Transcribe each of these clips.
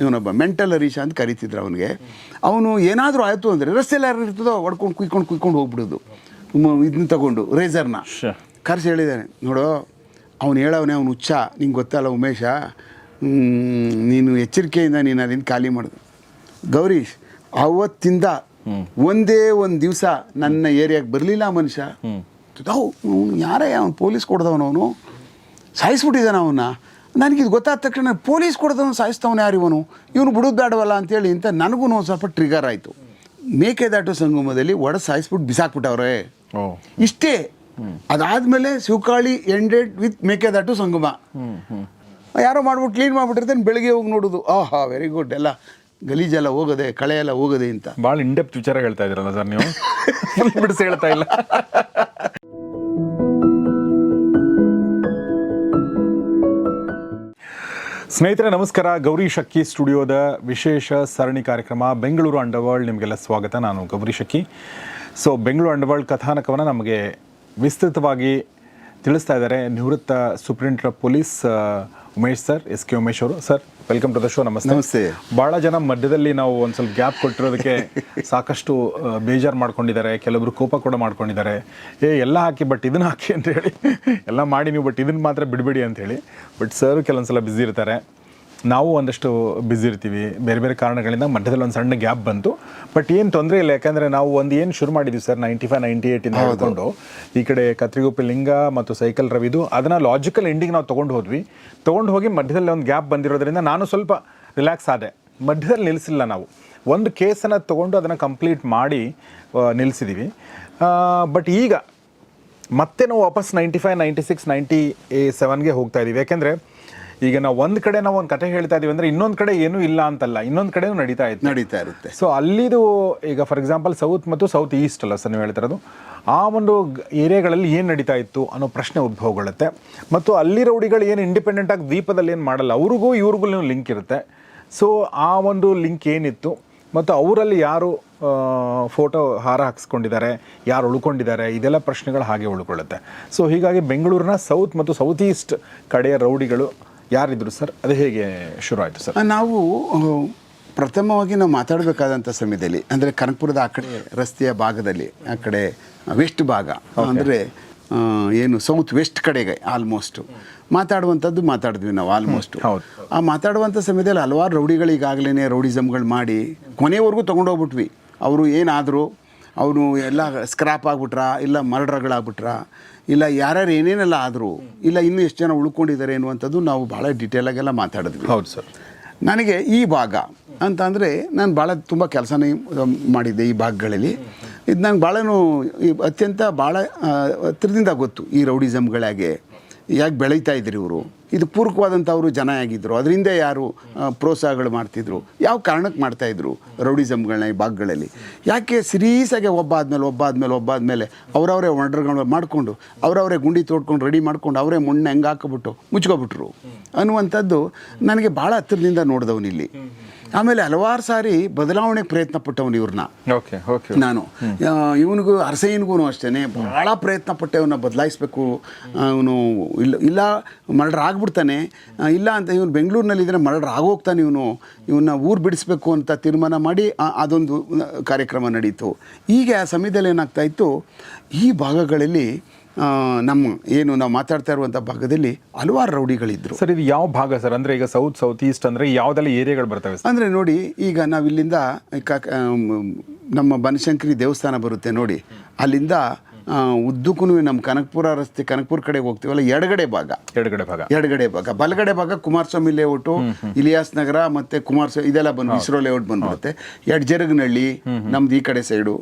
ಇವನೊಬ್ಬ ಮೆಂಟಲ್ ಹರೀಶ ಅಂತ ಕರಿತಿದ್ರು ಅವನಿಗೆ. ಅವನು ಏನಾದರೂ ಆಯಿತು ಅಂದರೆ ರಸ್ತೆಯಲ್ಲಿ ಯಾರು ಇರ್ತದೋ ಹೊಡ್ಕೊಂಡು ಕುಯ್ಕೊಂಡು ಕುಯ್ಕೊಂಡು ಹೋಗ್ಬಿಡೋದು. ಇದನ್ನ ತಗೊಂಡು ರೇಸರ್ನ ಕರ್ಸಿ ಹೇಳಿದ್ದಾನೆ ನೋಡು ಅವನು ಹೇಳವನೇ ಅವನು ಹುಚ್ಚ ನಿಂಗೆ ಗೊತ್ತಲ್ಲ ಉಮೇಶ ನೀನು ಎಚ್ಚರಿಕೆಯಿಂದ ನೀನು ಅಲ್ಲಿಂದ ಖಾಲಿ ಮಾಡಿದೆ ಗೌರೀಶ್ ಅವತ್ತಿಂದ ಒಂದೇ ಒಂದು ದಿವಸ ನನ್ನ ಏರಿಯಾಗೆ ಬರಲಿಲ್ಲ ಮನುಷ್ಯ. ಅವನು ಯಾರೇ ಅವನು ಪೊಲೀಸ್ ಕೊಡ್ದವನು ಅವನು? ಸಾಯಿಸ್ಬಿಟ್ಟಿದ್ದಾನೆ ಅವನ್ನ. ನನಗಿದು ಗೊತ್ತಾದ ತಕ್ಷಣ ಪೊಲೀಸ್ ಕೊಡ್ದವನು ಸಾಯಿಸ್ತವನು ಯಾರು ಇವನು? ಇವನು ಬಿಡೋದು ಬೇಡವಲ್ಲ ಅಂತೇಳಿ ಅಂತ ನನಗೂ ಒಂದು ಸ್ವಲ್ಪ ಟ್ರಿಗರ್ ಆಯಿತು. ಮೇಕೆದಾಟು ಸಂಗಮದಲ್ಲಿ ಒಡ ಸಾಯಿಸ್ಬಿಟ್ಟು ಬಿಸಾಕ್ಬಿಟ್ಟವ್ರೆ. ಇಷ್ಟೇ. ಅದಾದಮೇಲೆ ಶಿವಕಾಳಿ ಎಂಡೆಡ್ ವಿತ್ ಮೇಕೆದಾಟು ಸಂಗಮ. ಯಾರೋ ಮಾಡ್ಬಿಟ್ಟು ಕ್ಲೀನ್ ಮಾಡ್ಬಿಟ್ಟಿರ್ತೇನೆ ಬೆಳಿಗ್ಗೆ ಹೋಗಿ ನೋಡೋದು. ಆಹಾ ವೆರಿ ಗುಡ್ ಎಲ್ಲ ಗಲೀಜೆಲ್ಲ ಹೋಗದೆ ಕಳೆ ಎಲ್ಲ ಹೋಗದೆ ಅಂತ. ಭಾಳ ಇಂಡೆಪ್ತ್ ವಿಚಾರ ಹೇಳ್ತಾ ಇದ್ದೀರಲ್ಲ ಸರ್ ನೀವು? ಬಿಡಿಸಿ ಹೇಳ್ತಾ ಇಲ್ಲ. ಸ್ನೇಹಿತರೆ, ನಮಸ್ಕಾರ. ಗೌರಿ ಶಕ್ಕಿ ಸ್ಟುಡಿಯೋದ ವಿಶೇಷ ಸರಣಿ ಕಾರ್ಯಕ್ರಮ ಬೆಂಗಳೂರು ಅಂಡರ್ವರ್ಲ್ಡ್ ನಿಮಗೆಲ್ಲ ಸ್ವಾಗತ. ನಾನು ಗೌರಿ ಶಕ್ಕಿ ಸೊ ಬೆಂಗಳೂರು ಅಂಡರ್ವರ್ಲ್ಡ್ ಕಥಾನಕವನ್ನು ನಮಗೆ ವಿಸ್ತೃತವಾಗಿ ತಿಳಿಸ್ತಾ ಇದ್ದಾರೆ. ನಿವೃತ್ತ superintendent police Umesh sir S K Umesh ಅವರು. Sir welcome to the show ನಮಸ್ತೆ. ನಮಸ್ತೆ. ಭಾಳ ಜನ ಮಧ್ಯದಲ್ಲಿ ನಾವು ಒಂದು ಸ್ವಲ್ಪ ಗ್ಯಾಪ್ ಕೊಟ್ಟಿರೋದಕ್ಕೆ ಸಾಕಷ್ಟು ಬೇಜಾರು ಮಾಡ್ಕೊಂಡಿದ್ದಾರೆ. ಕೆಲವರು ಕೋಪ ಕೂಡ ಮಾಡ್ಕೊಂಡಿದ್ದಾರೆ. ಏ ಎಲ್ಲ ಹಾಕಿ ಬಟ್ ಇದನ್ನ ಹಾಕಿ ಅಂತ ಹೇಳಿ. ಎಲ್ಲ ಮಾಡಿ ನೀವು ಬಟ್ ಇದನ್ನ ಮಾತ್ರ ಬಿಡಬೇಡಿ ಅಂತ ಹೇಳಿ. ಬಟ್ ಸರ್ ಕೆಲವೊಂದ್ಸಲ ಬ್ಯುಸಿ ಇರ್ತಾರೆ. ನಾವು ಒಂದಷ್ಟು ಬ್ಯುಸಿ ಇರ್ತೀವಿ. ಬೇರೆ ಬೇರೆ ಕಾರಣಗಳಿಂದ ಮಧ್ಯದಲ್ಲಿ ಒಂದು ಸಣ್ಣ ಗ್ಯಾಪ್ ಬಂತು. ಬಟ್ ಏನು ತೊಂದರೆ ಇಲ್ಲ. ಯಾಕಂದರೆ ನಾವು ಒಂದು ಏನು ಶುರು ಮಾಡಿದ್ವಿ ಸರ್ ನೈಂಟಿ ಫೈವ್ ನೈಂಟಿ ಏಯ್ಟಿಂದ ಹಿಡ್ಕೊಂಡು ಈ ಕಡೆ ಕತ್ರಿಗುಪ್ಪಿ ಲಿಂಗ ಮತ್ತು ಸೈಕಲ್ ರವಿದು ಅದನ್ನು ಲಾಜಿಕಲ್ ಎಂಡಿಂಗ್ ನಾವು ತೊಗೊಂಡು ಹೋದ್ವಿ. ತೊಗೊಂಡು ಹೋಗಿ ಮಧ್ಯದಲ್ಲಿ ಒಂದು ಗ್ಯಾಪ್ ಬಂದಿರೋದ್ರಿಂದ ನಾನು ಸ್ವಲ್ಪ ರಿಲ್ಯಾಕ್ಸ್ ಆದೆ. ಮಧ್ಯದಲ್ಲಿ ನಿಲ್ಲಿಸಿಲ್ಲ ನಾವು. ಒಂದು ಕೇಸನ್ನು ತೊಗೊಂಡು ಅದನ್ನು ಕಂಪ್ಲೀಟ್ ಮಾಡಿ ನಿಲ್ಲಿಸಿದ್ದೀವಿ ಬಟ್ ಈಗ ಮತ್ತೆ ನಾವು ವಾಪಸ್ ninety five ninety six ninety ಸೆವೆನ್ಗೆ ಹೋಗ್ತಾ ಇದೀವಿ. ಯಾಕೆಂದರೆ ಈಗ ನಾವು ಒಂದು ಕಡೆ ನಾವು ಒಂದು ಕತೆ ಹೇಳ್ತಾ ಇದೀವಿ ಅಂದರೆ ಇನ್ನೊಂದು ಕಡೆ ಏನೂ ಇಲ್ಲ ಅಂತಲ್ಲ ಇನ್ನೊಂದು ಕಡೆನೂ ನಡೀತಾ ಇತ್ತು. ನಡೀತಾ ಇರುತ್ತೆ. ಸೊ ಅಲ್ಲಿದು ಈಗ ಫಾರ್ ಎಕ್ಸಾಂಪಲ್ ಸೌತ್ ಮತ್ತು ಸೌತ್ ಈಸ್ಟ್ ಅಲ್ಲ ಸರ್ ನೀವು ಹೇಳ್ತಿರೋದು. ಆ ಒಂದು ಏರಿಯಾಗಳಲ್ಲಿ ಏನು ನಡೀತಾ ಇತ್ತು ಅನ್ನೋ ಪ್ರಶ್ನೆ ಉದ್ಭವಗೊಳ್ಳುತ್ತೆ. ಮತ್ತು ಅಲ್ಲಿ ರೌಡಿಗಳು ಏನು ಇಂಡಿಪೆಂಡೆಂಟ್ ಆಗಿ ದ್ವೀಪದಲ್ಲಿ ಏನು ಮಾಡಲ್ಲ ಅವ್ರಿಗೂ ಇವ್ರಿಗೂ ಲಿಂಕ್ ಇರುತ್ತೆ. ಸೊ ಆ ಒಂದು ಲಿಂಕ್ ಏನಿತ್ತು ಮತ್ತು ಅವರಲ್ಲಿ ಯಾರು ಫೋಟೋ ಹಾರ ಹಾಕ್ಸ್ಕೊಂಡಿದ್ದಾರೆ ಯಾರು ಉಳ್ಕೊಂಡಿದ್ದಾರೆ ಇದೆಲ್ಲ ಪ್ರಶ್ನೆಗಳು ಹಾಗೆ ಉಳ್ಕೊಳ್ಳುತ್ತೆ. ಸೊ ಹೀಗಾಗಿ ಬೆಂಗಳೂರಿನ ಸೌತ್ ಮತ್ತು ಸೌತ್ ಈಸ್ಟ್ ಕಡೆಯ ರೌಡಿಗಳು ಯಾರಿದ್ರು ಸರ್? ಅದು ಹೇಗೆ ಶುರು ಆಯಿತು ಸರ್? ನಾವು ಪ್ರಥಮವಾಗಿ ನಾವು ಮಾತಾಡಬೇಕಾದಂಥ ಸಮಯದಲ್ಲಿ ಅಂದರೆ ಕನಕಪುರದ ಆ ಕಡೆ ರಸ್ತೆಯ ಭಾಗದಲ್ಲಿ ಆ ಕಡೆ ವೆಸ್ಟ್ ಭಾಗ ಅಂದರೆ ಏನು ಸೌತ್ ವೆಸ್ಟ್ ಕಡೆಗೆ ಆಲ್ಮೋಸ್ಟು ಮಾತಾಡುವಂಥದ್ದು ಮಾತಾಡಿದ್ವಿ ನಾವು ಆಲ್ಮೋಸ್ಟ್ ಹೌದು. ಆ ಮಾತಾಡುವಂಥ ಸಮಯದಲ್ಲಿ ಹಲವಾರು ರೌಡಿಗಳು ಈಗಾಗಲೇ ರೌಡಿಸಮ್ಗಳು ಮಾಡಿ ಕೊನೆವರೆಗೂ ತೊಗೊಂಡೋಗ್ಬಿಟ್ವಿ. ಅವರು ಏನಾದರೂ ಅವನು ಎಲ್ಲ ಸ್ಕ್ರಾಪ್ ಆಗ್ಬಿಟ್ರಾ ಇಲ್ಲ ಮರ್ಡರ್ಗಳಾಗ್ಬಿಟ್ರಾ ಇಲ್ಲ ಯಾರ್ಯಾರು ಏನೇನೆಲ್ಲ ಆದರೂ ಇಲ್ಲ ಇನ್ನೂ ಎಷ್ಟು ಜನ ಉಳ್ಕೊಂಡಿದ್ದಾರೆ ಎನ್ನುವಂಥದ್ದು ನಾವು ಭಾಳ ಡಿಟೇಲಾಗೆಲ್ಲ ಮಾತಾಡಿದ್ವಿ. ಹೌದು ಸರ್. ನನಗೆ ಈ ಭಾಗ ಅಂತ ಅಂದರೆ ನಾನು ಭಾಳ ತುಂಬ ಕೆಲಸನೇ ಮಾಡಿದ್ದೆ ಈ ಭಾಗಗಳಲ್ಲಿ. ಇದು ನಂಗೆ ಭಾಳನೂ ಅತ್ಯಂತ ಭಾಳ ಹತ್ತಿರದಿಂದ ಹತ್ರದಿಂದ ಗೊತ್ತು ಈ ರೌಡಿಸಮ್ಗಳಾಗೆ ಯಾಕೆ ಬೆಳೀತಾ ಇದ್ರು ಇವರು. ಇದು ಪೂರಕವಾದಂಥವರು ಜನ ಆಗಿದ್ದರು ಅದರಿಂದ ಯಾರು ಪ್ರೋತ್ಸಾಹಗಳು ಮಾಡ್ತಿದ್ರು. ಯಾವ ಕಾರಣಕ್ಕೆ ಮಾಡ್ತಾಯಿದ್ರು ರೌಡಿಸಮ್ಗಳನ್ನ ಈ ಭಾಗಗಳಲ್ಲಿ? ಯಾಕೆ ಸಿರೀಸಾಗೆ ಒಬ್ಬ ಆದಮೇಲೆ ಒಬ್ಬ ಆದಮೇಲೆ ಒಬ್ಬ ಆದಮೇಲೆ ಅವರವರೇ ವಂಡರ್ಗಳು ಮಾಡಿಕೊಂಡು ಅವರವರೇ ಗುಂಡಿ ತೋಡ್ಕೊಂಡು ರೆಡಿ ಮಾಡ್ಕೊಂಡು ಅವರೇ ಮಣ್ಣು ಹೆಂಗೆ ಹಾಕಿಬಿಟ್ಟು ಮುಚ್ಕೊಬಿಟ್ರು? ಅನ್ನುವಂಥದ್ದು ನನಗೆ ಭಾಳ ಹತ್ತಿರದಿಂದ ನೋಡಿದವನಿಲ್ಲಿ. ಆಮೇಲೆ ಹಲವಾರು ಸಾರಿ ಬದಲಾವಣೆಗೆ ಪ್ರಯತ್ನ ಪಟ್ಟವನು ಇವ್ರನ್ನ. ಓಕೆ ಓಕೆ ನಾನು. ಇವನಿಗೂ ಅರಸಯ್ಯನಿಗೂ ಅಷ್ಟೇ ಭಾಳ ಪ್ರಯತ್ನ ಪಟ್ಟೆ ಅವನ್ನ ಬದಲಾಯಿಸಬೇಕು. ಅವನು ಇಲ್ಲ ಇಲ್ಲ ಮರ್ಡರ್ ಆಗ್ಬಿಡ್ತಾನೆ. ಇಲ್ಲ ಅಂತ ಇವನು ಬೆಂಗಳೂರಿನಲ್ಲಿ ಇದ್ರೆ ಮರ್ಡರ್ ಆಗೋಗ್ತಾನೆ ಇವನು. ಇವನ್ನ ಊರು ಬಿಡಿಸ್ಬೇಕು ಅಂತ ತೀರ್ಮಾನ ಮಾಡಿ ಅದೊಂದು ಕಾರ್ಯಕ್ರಮ ನಡೀತು. ಈಗ ಆ ಸಮಯದಲ್ಲಿ ಏನಾಗ್ತಾ ಇತ್ತು ಈ ಭಾಗಗಳಲ್ಲಿ ನಮ್ಮ ಏನು ನಾವು ಮಾತಾಡ್ತಾ ಇರುವಂಥ ಭಾಗದಲ್ಲಿ ಹಲವಾರು ರೌಡಿಗಳಿದ್ದರು ಸರ್ ಇದು ಯಾವ ಭಾಗ ಸರ್? ಅಂದರೆ ಈಗ ಸೌತ್ ಸೌತ್ ಈಸ್ಟ್ ಅಂದರೆ ಯಾವುದೆಲ್ಲ ಏರಿಯಾಗಳು ಬರ್ತವೆ ಅಂದರೆ ನೋಡಿ ಈಗ ನಾವು ಇಲ್ಲಿಂದ ನಮ್ಮ ಬನಶಂಕರಿ ದೇವಸ್ಥಾನ ಬರುತ್ತೆ ನೋಡಿ. ಅಲ್ಲಿಂದ ಉದ್ದಕ್ಕೂ ನಮ್ಮ ಕನಕಪುರ ರಸ್ತೆ ಕನಕಪುರ ಕಡೆ ಹೋಗ್ತೀವಲ್ಲ ಎಡಗಡೆ ಭಾಗ. ಎಡಗಡೆ ಭಾಗ. ಎಡಗಡೆ ಭಾಗ. ಬಲಗಡೆ ಭಾಗ ಕುಮಾರಸ್ವಾಮಿ ಲೇಔಟು ಇಲಿಯಾಸ್ ನಗರ ಮತ್ತೆ ಕುಮಾರಸ್ವಾಮಿ ಇದೆಲ್ಲ ಬಂದು ಇಸ್ರೋ ಲೇಔಟ್ ಬಂದ್ಬಿಡುತ್ತೆ. ಎಡ್ಜರಗ್ನಹಳ್ಳಿ ನಮ್ದು ಈ ಕಡೆ ಸೈಡು.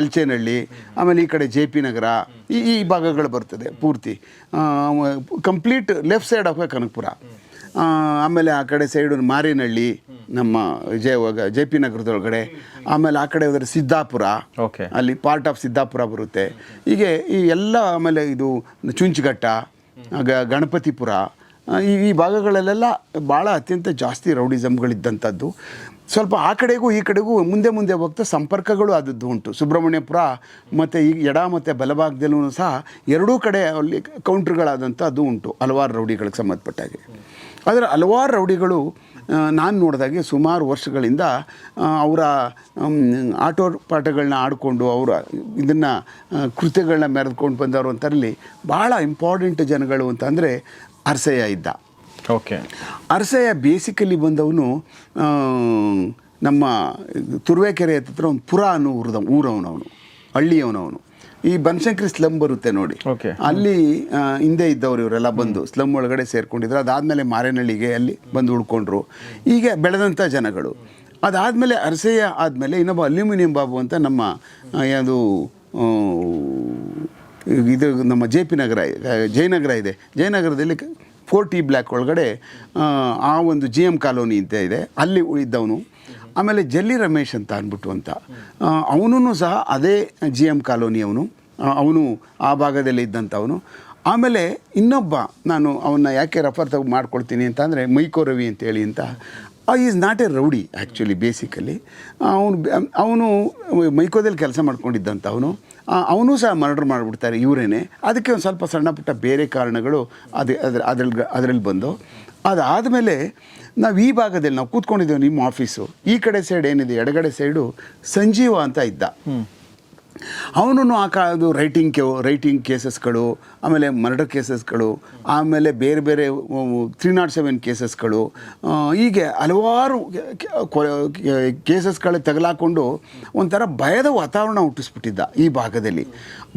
ಎಲ್ಚೇನಹಳ್ಳಿ. ಆಮೇಲೆ ಈ ಕಡೆ ಜೆ ಪಿ ನಗರ ಈ ಈ ಭಾಗಗಳು ಬರ್ತದೆ ಪೂರ್ತಿ. Complete left side of Kanakapura. ಆಮೇಲೆ ಆ ಕಡೆ ಸೈಡು ಮಾರಿನಹಳ್ಳಿ ನಮ್ಮ ಜಯ ಜೆ ಪಿ ನಗರದೊಳಗಡೆ. ಆಮೇಲೆ ಆ ಕಡೆ ಹೋದರೆ ಸಿದ್ದಾಪುರ. ಓಕೆ ಅಲ್ಲಿ ಪಾರ್ಟ್ ಆಫ್ ಸಿದ್ದಾಪುರ ಬರುತ್ತೆ. ಹೀಗೆ ಈ ಎಲ್ಲ ಆಮೇಲೆ ಇದು ಚುಂಚುಘಟ್ಟ ಗ- ಗಣಪತಿಪುರ ಈ ಈ ಭಾಗಗಳಲ್ಲೆಲ್ಲ ಭಾಳ ಅತ್ಯಂತ ಜಾಸ್ತಿ ರೌಡಿಸಮ್ಗಳಿದ್ದಂಥದ್ದು ಸ್ವಲ್ಪ ಆ ಕಡೆಗೂ ಈ ಕಡೆಗೂ ಮುಂದೆ ಮುಂದೆ ಹೋಗ್ತಾ ಸಂಪರ್ಕಗಳು ಆದದ್ದು ಉಂಟು. ಸುಬ್ರಹ್ಮಣ್ಯಪುರ ಮತ್ತು ಈ ಎಡ ಮತ್ತು ಬಲಭಾಗದಲ್ಲೂ ಸಹ ಎರಡೂ ಕಡೆ ಅಲ್ಲಿ ಕೌಂಟ್ರ್ಗಳಾದಂಥ ಅದು ಉಂಟು. ಹಲವಾರು ರೌಡಿಗಳಿಗೆ ಸಂಬಂಧಪಟ್ಟಾಗೆ. ಆದರೆ ಹಲವಾರು ರೌಡಿಗಳು ನಾನು ನೋಡಿದಾಗೆ ಸುಮಾರು ವರ್ಷಗಳಿಂದ ಅವರ ಆಟೋ ಪಾಠಗಳನ್ನ ಆಡಿಕೊಂಡು ಅವರ ಇದನ್ನು ಕೃತ್ಯಗಳನ್ನ ಮೆರೆದುಕೊಂಡು ಬಂದವರು ಅಂತರಲ್ಲಿ ಭಾಳ ಇಂಪಾರ್ಟೆಂಟ್ ಜನಗಳು ಅಂತಂದರೆ ಅರಸಯ್ಯ ಇದ್ದ. ಓಕೆ ಅರಸಯ್ಯ ಬೇಸಿಕಲಿ ಬಂದವನು ನಮ್ಮ ತುರುವೇಕೆರೆ ಹತ್ರ ಒಂದು ಪುರ ಅನ್ನೋ ಊರದ ಊರವನವನು ಹಳ್ಳಿಯವನವನು. ಈ ಬನಶಂಕರಿ ಸ್ಲಮ್ ಬರುತ್ತೆ ನೋಡಿ. ಅಲ್ಲಿ ಹಿಂದೆ ಇದ್ದವರು ಇವರೆಲ್ಲ ಬಂದು ಸ್ಲಮ್ ಒಳಗಡೆ ಸೇರ್ಕೊಂಡಿದ್ರು. ಅದಾದಮೇಲೆ ಮಾರೇನಹಳ್ಳಿಗೆ ಅಲ್ಲಿ ಬಂದು ಉಳ್ಕೊಂಡ್ರು. ಹೀಗೆ ಬೆಳೆದಂಥ ಜನಗಳು. ಅದಾದಮೇಲೆ ಅರಸೆಯ ಆದಮೇಲೆ ಇನ್ನೊಬ್ಬ ಅಲ್ಯೂಮಿನಿಯಂ ಬಾಬು ಅಂತ ನಮ್ಮ ಯಾವುದು ಇದು ನಮ್ಮ ಜೆ ಪಿ ನಗರ ಜಯನಗರ ಇದೆ. ಜಯನಗರದಲ್ಲಿ ಫೋರ್ ಟಿ ಬ್ಲ್ಯಾಕ್ ಒಳಗಡೆ ಆ, ಆ ಒಂದು ಜಿ ಎಂ ಕಾಲೋನಿ ಅಂತ ಇದೆ. ಅಲ್ಲಿ ಇದ್ದವನು ಆಮೇಲೆ ಜಲ್ಲಿ ರಮೇಶ್ ಅಂತ ಅಂದ್ಬಿಟ್ಟು ಅಂತ. ಅವನೂ ಸಹ ಅದೇ ಜಿ ಎಂ ಕಾಲೋನಿಯವನು ಅವನು ಆ ಭಾಗದಲ್ಲಿ ಇದ್ದಂಥವನು. ಆಮೇಲೆ ಇನ್ನೊಬ್ಬ ನಾನು ಅವನ್ನ ಯಾಕೆ ರೆಫರ್ ತಗೊ ಮಾಡ್ಕೊಳ್ತೀನಿ ಅಂತ ಅಂದರೆ ಮೈಕೋ ರವಿ ಅಂತೇಳಿ ಅಂತ. Is not a rowdy actually basically ಅವನು ಅವನು ಮೈಕೋದಲ್ಲಿ ಕೆಲಸ ಮಾಡ್ಕೊಂಡಿದ್ದಂಥ ಅವನು ಅವನು ಸಹ ಮರ್ಡರ್ ಮಾಡಿಬಿಡ್ತಾರೆ ಇವರೇನೆ. ಅದಕ್ಕೆ ಒಂದು ಸ್ವಲ್ಪ ಸಣ್ಣ ಪುಟ್ಟ ಬೇರೆ ಕಾರಣಗಳು ಅದು ಅದ್ರ ಅದ್ರಲ್ಲಿ ಅದರಲ್ಲಿ ಬಂದು. ಅದಾದಮೇಲೆ ನಾವು ಈ ಭಾಗದಲ್ಲಿ ನಾವು ಕೂತ್ಕೊಂಡಿದ್ದೇವೆ ನಿಮ್ಮ ಆಫೀಸು ಈ ಕಡೆ ಸೈಡ್ ಏನಿದೆ ಎಡಗಡೆ ಸೈಡು ಸಂಜೀವ ಅಂತ ಇದ್ದ. ಅವನು ಆ ಕಾ ಅದು ರೈಟಿಂಗ್ ಕೆ ರೈಟಿಂಗ್ ಕೇಸಸ್ಗಳು ಆಮೇಲೆ ಮರ್ಡರ್ ಕೇಸಸ್ಗಳು ಆಮೇಲೆ ಬೇರೆ ಬೇರೆ ತ್ರೀ ನಾಟ್ ಸೆವೆನ್ ಕೇಸಸ್ಗಳು ಹೀಗೆ ಹಲವಾರು ಕೇಸಸ್ಗಳ ತಗಲಾಕೊಂಡು ಒಂಥರ ಭಯದ ವಾತಾವರಣ ಹುಟ್ಟಿಸ್ಬಿಟ್ಟಿದ್ದ ಈ ಭಾಗದಲ್ಲಿ.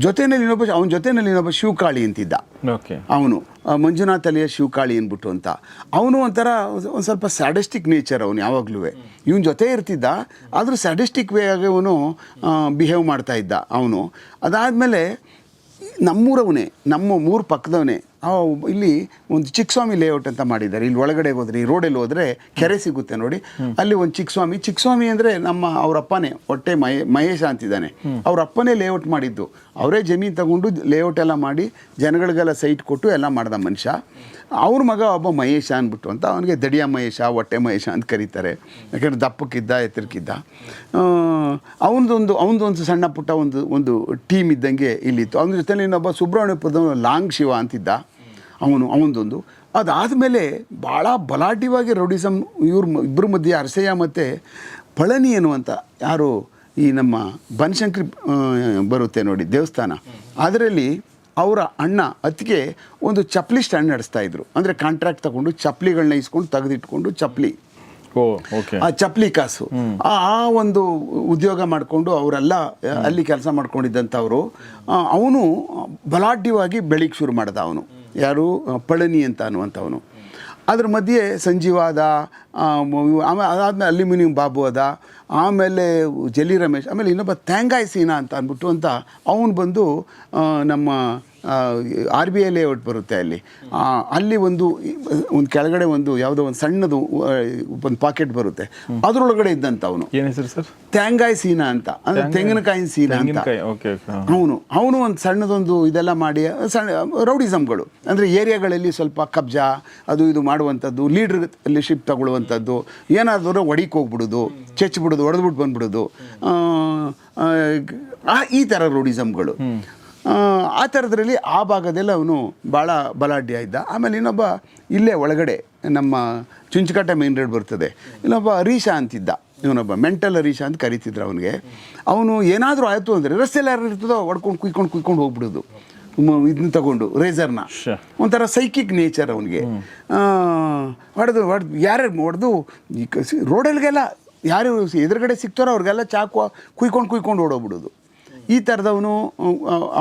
ಜೊತೆಯಲ್ಲಿ ಇನ್ನೊಬ್ಬ ಅವನ ಜೊತೆಯಲ್ಲಿ ಇನ್ನೊಬ್ಬ ಶಿವಕಾಳಿ ಅಂತಿದ್ದ. ಓಕೆ ಅವನು ಮಂಜುನಾಥ್ ಅಲಿಯ ಶಿವಕಾಳಿ ಅಂದ್ಬಿಟ್ಟು ಅಂತ. ಅವನು ಒಂಥರ ಒಂದು ಸ್ವಲ್ಪ ಸ್ಯಾಡಿಸ್ಟಿಕ್ ನೇಚರ್ ಅವನು ಯಾವಾಗಲೂ. ಇವನ ಜೊತೆ ಇರ್ತಿದ್ದ ಆದರೂ ಸ್ಯಾಡಿಸ್ಟಿಕ್ ವೇ ಆಗಿ ಅವನು ಬಿಹೇವ್ ಮಾಡ್ತಾ ಇದ್ದ ಅವನು. ಅದಾದಮೇಲೆ ನಮ್ಮೂರವನೇ ನಮ್ಮ ಮೂರು ಪಕ್ಕದವನೇ ಇಲ್ಲಿ ಒಂದು ಚಿಕ್ಕಸ್ವಾಮಿ ಲೇಔಟ್ ಅಂತ ಮಾಡಿದ್ದಾರೆ. ಇಲ್ಲಿ ಒಳಗಡೆ ಹೋದ್ರೆ, ಈ ರೋಡಲ್ಲಿ ಹೋದರೆ ಕೆರೆ ಸಿಗುತ್ತೆ ನೋಡಿ. ಅಲ್ಲಿ ಒಂದು ಚಿಕ್ಕಸ್ವಾಮಿ ಚಿಕ್ಕಸ್ವಾಮಿ ಅಂದರೆ ನಮ್ಮ ಅವ್ರ ಅಪ್ಪನೇ, ಹೊಟ್ಟೆ ಮಹೇ, ಮಹೇಶ ಅಂತಿದ್ದಾನೆ. ಅವ್ರ ಅಪ್ಪನೇ ಲೇಔಟ್ ಮಾಡಿದ್ದು. ಅವರೇ ಜಮೀನು ತಗೊಂಡು ಲೇಔಟ್ ಎಲ್ಲ ಮಾಡಿ, ಜನಗಳಿಗೆಲ್ಲ ಸೈಟ್ ಕೊಟ್ಟು ಎಲ್ಲ ಮಾಡ್ದ ಮನುಷ್ಯ. ಅವ್ರ ಮಗ ಒಬ್ಬ ಮಹೇಶ ಅಂದ್ಬಿಟ್ಟು ಅಂತ ಅವನಿಗೆ ದಡಿಯ ಮಹೇಶ, ಹೊಟ್ಟೆ ಮಹೇಶ ಅಂತ ಕರೀತಾರೆ. ಯಾಕಂದ್ರೆ ದಪ್ಪಕ್ಕಿದ್ದ, ಎತ್ತರಕ್ಕಿದ್ದ. ಅವನದೊಂದು ಅವನದೊಂದು ಸಣ್ಣ ಪುಟ್ಟ ಒಂದು ಒಂದು ಟೀಮ್ ಇದ್ದಂಗೆ ಇಲ್ಲಿತ್ತು. ಅವನ ಜೊತೆಲಿ ಇನ್ನೊಬ್ಬ ಸುಬ್ರಹ್ಮಣ್ಯಪುರದ ಲಾಂಗ್ ಶಿವ ಅಂತಿದ್ದ. ಅವನು ಅವನದೊಂದು. ಅದಾದಮೇಲೆ ಭಾಳ ಬಲಾಢ್ಯವಾಗಿ ರೌಡಿಸಮ್ ಇವ್ರ ಇಬ್ಬರ ಮಧ್ಯೆ ಅರಸಯ್ಯ ಮತ್ತು ಪಳನಿ ಅನ್ನುವಂಥ ಯಾರು ಈ ನಮ್ಮ ಬನಶಂಕರಿ ಬರುತ್ತೆ ನೋಡಿ ದೇವಸ್ಥಾನ. ಅದರಲ್ಲಿ ಅವರ ಅಣ್ಣ ಅತ್ತಿಗೆ ಒಂದು ಚಪ್ಪಲಿ ಸ್ಟ್ಯಾಂಡ್ ನಡೆಸ್ತಾ ಇದ್ರು. ಅಂದರೆ ಕಾಂಟ್ರಾಕ್ಟ್ ತಗೊಂಡು ಚಪ್ಪಲಿಗಳನ್ನ ಇಸ್ಕೊಂಡು ತೆಗೆದಿಟ್ಕೊಂಡು ಚಪ್ಪಲಿ. Oh okay. ಆ ಚಪ್ಪಲಿ ಕಾಸು. ಆ ಆ ಒಂದು ಉದ್ಯೋಗ ಮಾಡಿಕೊಂಡು ಅವರೆಲ್ಲ ಅಲ್ಲಿ ಕೆಲಸ ಮಾಡ್ಕೊಂಡಿದ್ದಂಥವ್ರು. ಅವನು ಬಲಾಢ್ಯವಾಗಿ ಬೆಳಿಗ್ಗೆ ಶುರು ಮಾಡ್ದ ಅವನು. ಯಾರು? ಪಳನಿ ಅಂತ ಅನ್ನುವಂಥವನು. ಅದ್ರ ಮಧ್ಯೆ ಸಂಜೀವಾದ ಆಮೇಲೆ ಅದಾದ್ಮೇಲೆ ಅಲ್ಯೂಮಿನಿಯಂ ಬಾಬು ಅದ, ಆಮೇಲೆ ಜಲಿ ರಮೇಶ್, ಆಮೇಲೆ ಇನ್ನೊಬ್ಬ ತ್ಯಾಂಗಾಯ್ ಸೀನಾ ಅಂತ ಅಂದ್ಬಿಟ್ಟು ಅಂತ ಅವನು ಬಂದು ನಮ್ಮ ಆರ್ ಬಿ ಐ ಲೇಔಟ್ ಬರುತ್ತೆ ಅಲ್ಲಿ. ಅಲ್ಲಿ ಒಂದು ಒಂದು ಕೆಳಗಡೆ ಒಂದು ಯಾವುದೋ ಒಂದು ಸಣ್ಣದು ಒಂದು ಪಾಕೆಟ್ ಬರುತ್ತೆ. ಅದರೊಳಗಡೆ ಇದ್ದಂತ ಅವನು. ಥ್ಯಾಂಗಾಯ್ ಸೀನಾ ಅಂತ. ಅಂದ್ರೆ ತೆಂಗಿನಕಾಯಿನ ಸೀನಾ ಅಂತ. ಅವನು ಅವನು ಒಂದು ಸಣ್ಣದೊಂದು ಇದೆಲ್ಲ ಮಾಡಿ ಸಣ್ಣ ರೌಡಿಸಮ್ಗಳು ಅಂದರೆ ಏರಿಯಾಗಳಲ್ಲಿ ಸ್ವಲ್ಪ ಕಬ್ಜಾ ಅದು ಇದು ಮಾಡುವಂಥದ್ದು ಲೀಡ್ರ್ ಶಿಪ್ ತಗೊಳ್ಳುವಂಥದ್ದು. ಏನಾದರೂ ಒಡಿಕ್ ಹೋಗ್ಬಿಡೋದು ಚೆಚ್ಬಿಡೋದು ಹೊಡೆದ್ಬಿಟ್ಟು ಬಂದ್ಬಿಡೋದು. ಆ, ಈ ಥರ ರೌಡಿಸಮ್ಗಳು ಆ, ಥರದ್ರಲ್ಲಿ ಆ ಭಾಗದಲ್ಲಿ ಅವನು ಭಾಳ ಬಲಾಢ್ಯ ಇದ್ದ ಆಮೇಲೆ ಇನ್ನೊಬ್ಬ ಇಲ್ಲೇ ಒಳಗಡೆ ನಮ್ಮ ಚುಂಚಕಟ್ಟೆ ಮೇನ್ ರೋಡ್ ಬರ್ತದೆ. ಇನ್ನೊಬ್ಬ ಹರೀಶ ಅಂತಿದ್ದ. ಇವನೊಬ್ಬ ಮೆಂಟಲ್ ಹರೀಶ ಅಂತ ಕರಿತಿದ್ರು ಅವನಿಗೆ. ಅವನು ಏನಾದರೂ ಆಯಿತು ಅಂದರೆ ರಸ್ತೆಯಲ್ಲಿ ಯಾರು ಇರ್ತದೋ ಹೊಡ್ಕೊಂಡು ಕುಯ್ಕೊಂಡು ಕುಯ್ಕೊಂಡು ಹೋಗ್ಬಿಡೋದು. ಇದನ್ನ ತಗೊಂಡು ರೇಸರ್ನ. ಒಂಥರ ಸೈಕಿಕ್ ನೇಚರ್ ಅವನಿಗೆ. ಹೊಡೆದು ಹೊಡೆದು ಯಾರ್ಯಾರು ಹೊಡೆದು ಈ ರೋಡಲ್ಲಿಗೆಲ್ಲ ಯಾರು ಎದುರುಗಡೆ ಸಿಗ್ತಾರೋ ಅವ್ರಿಗೆಲ್ಲ ಚಾಕು ಕುಯ್ಕೊಂಡು ಕುಯ್ಕೊಂಡು ಓಡೋಗ್ಬಿಡೋದು. ಈ ಥರದವನು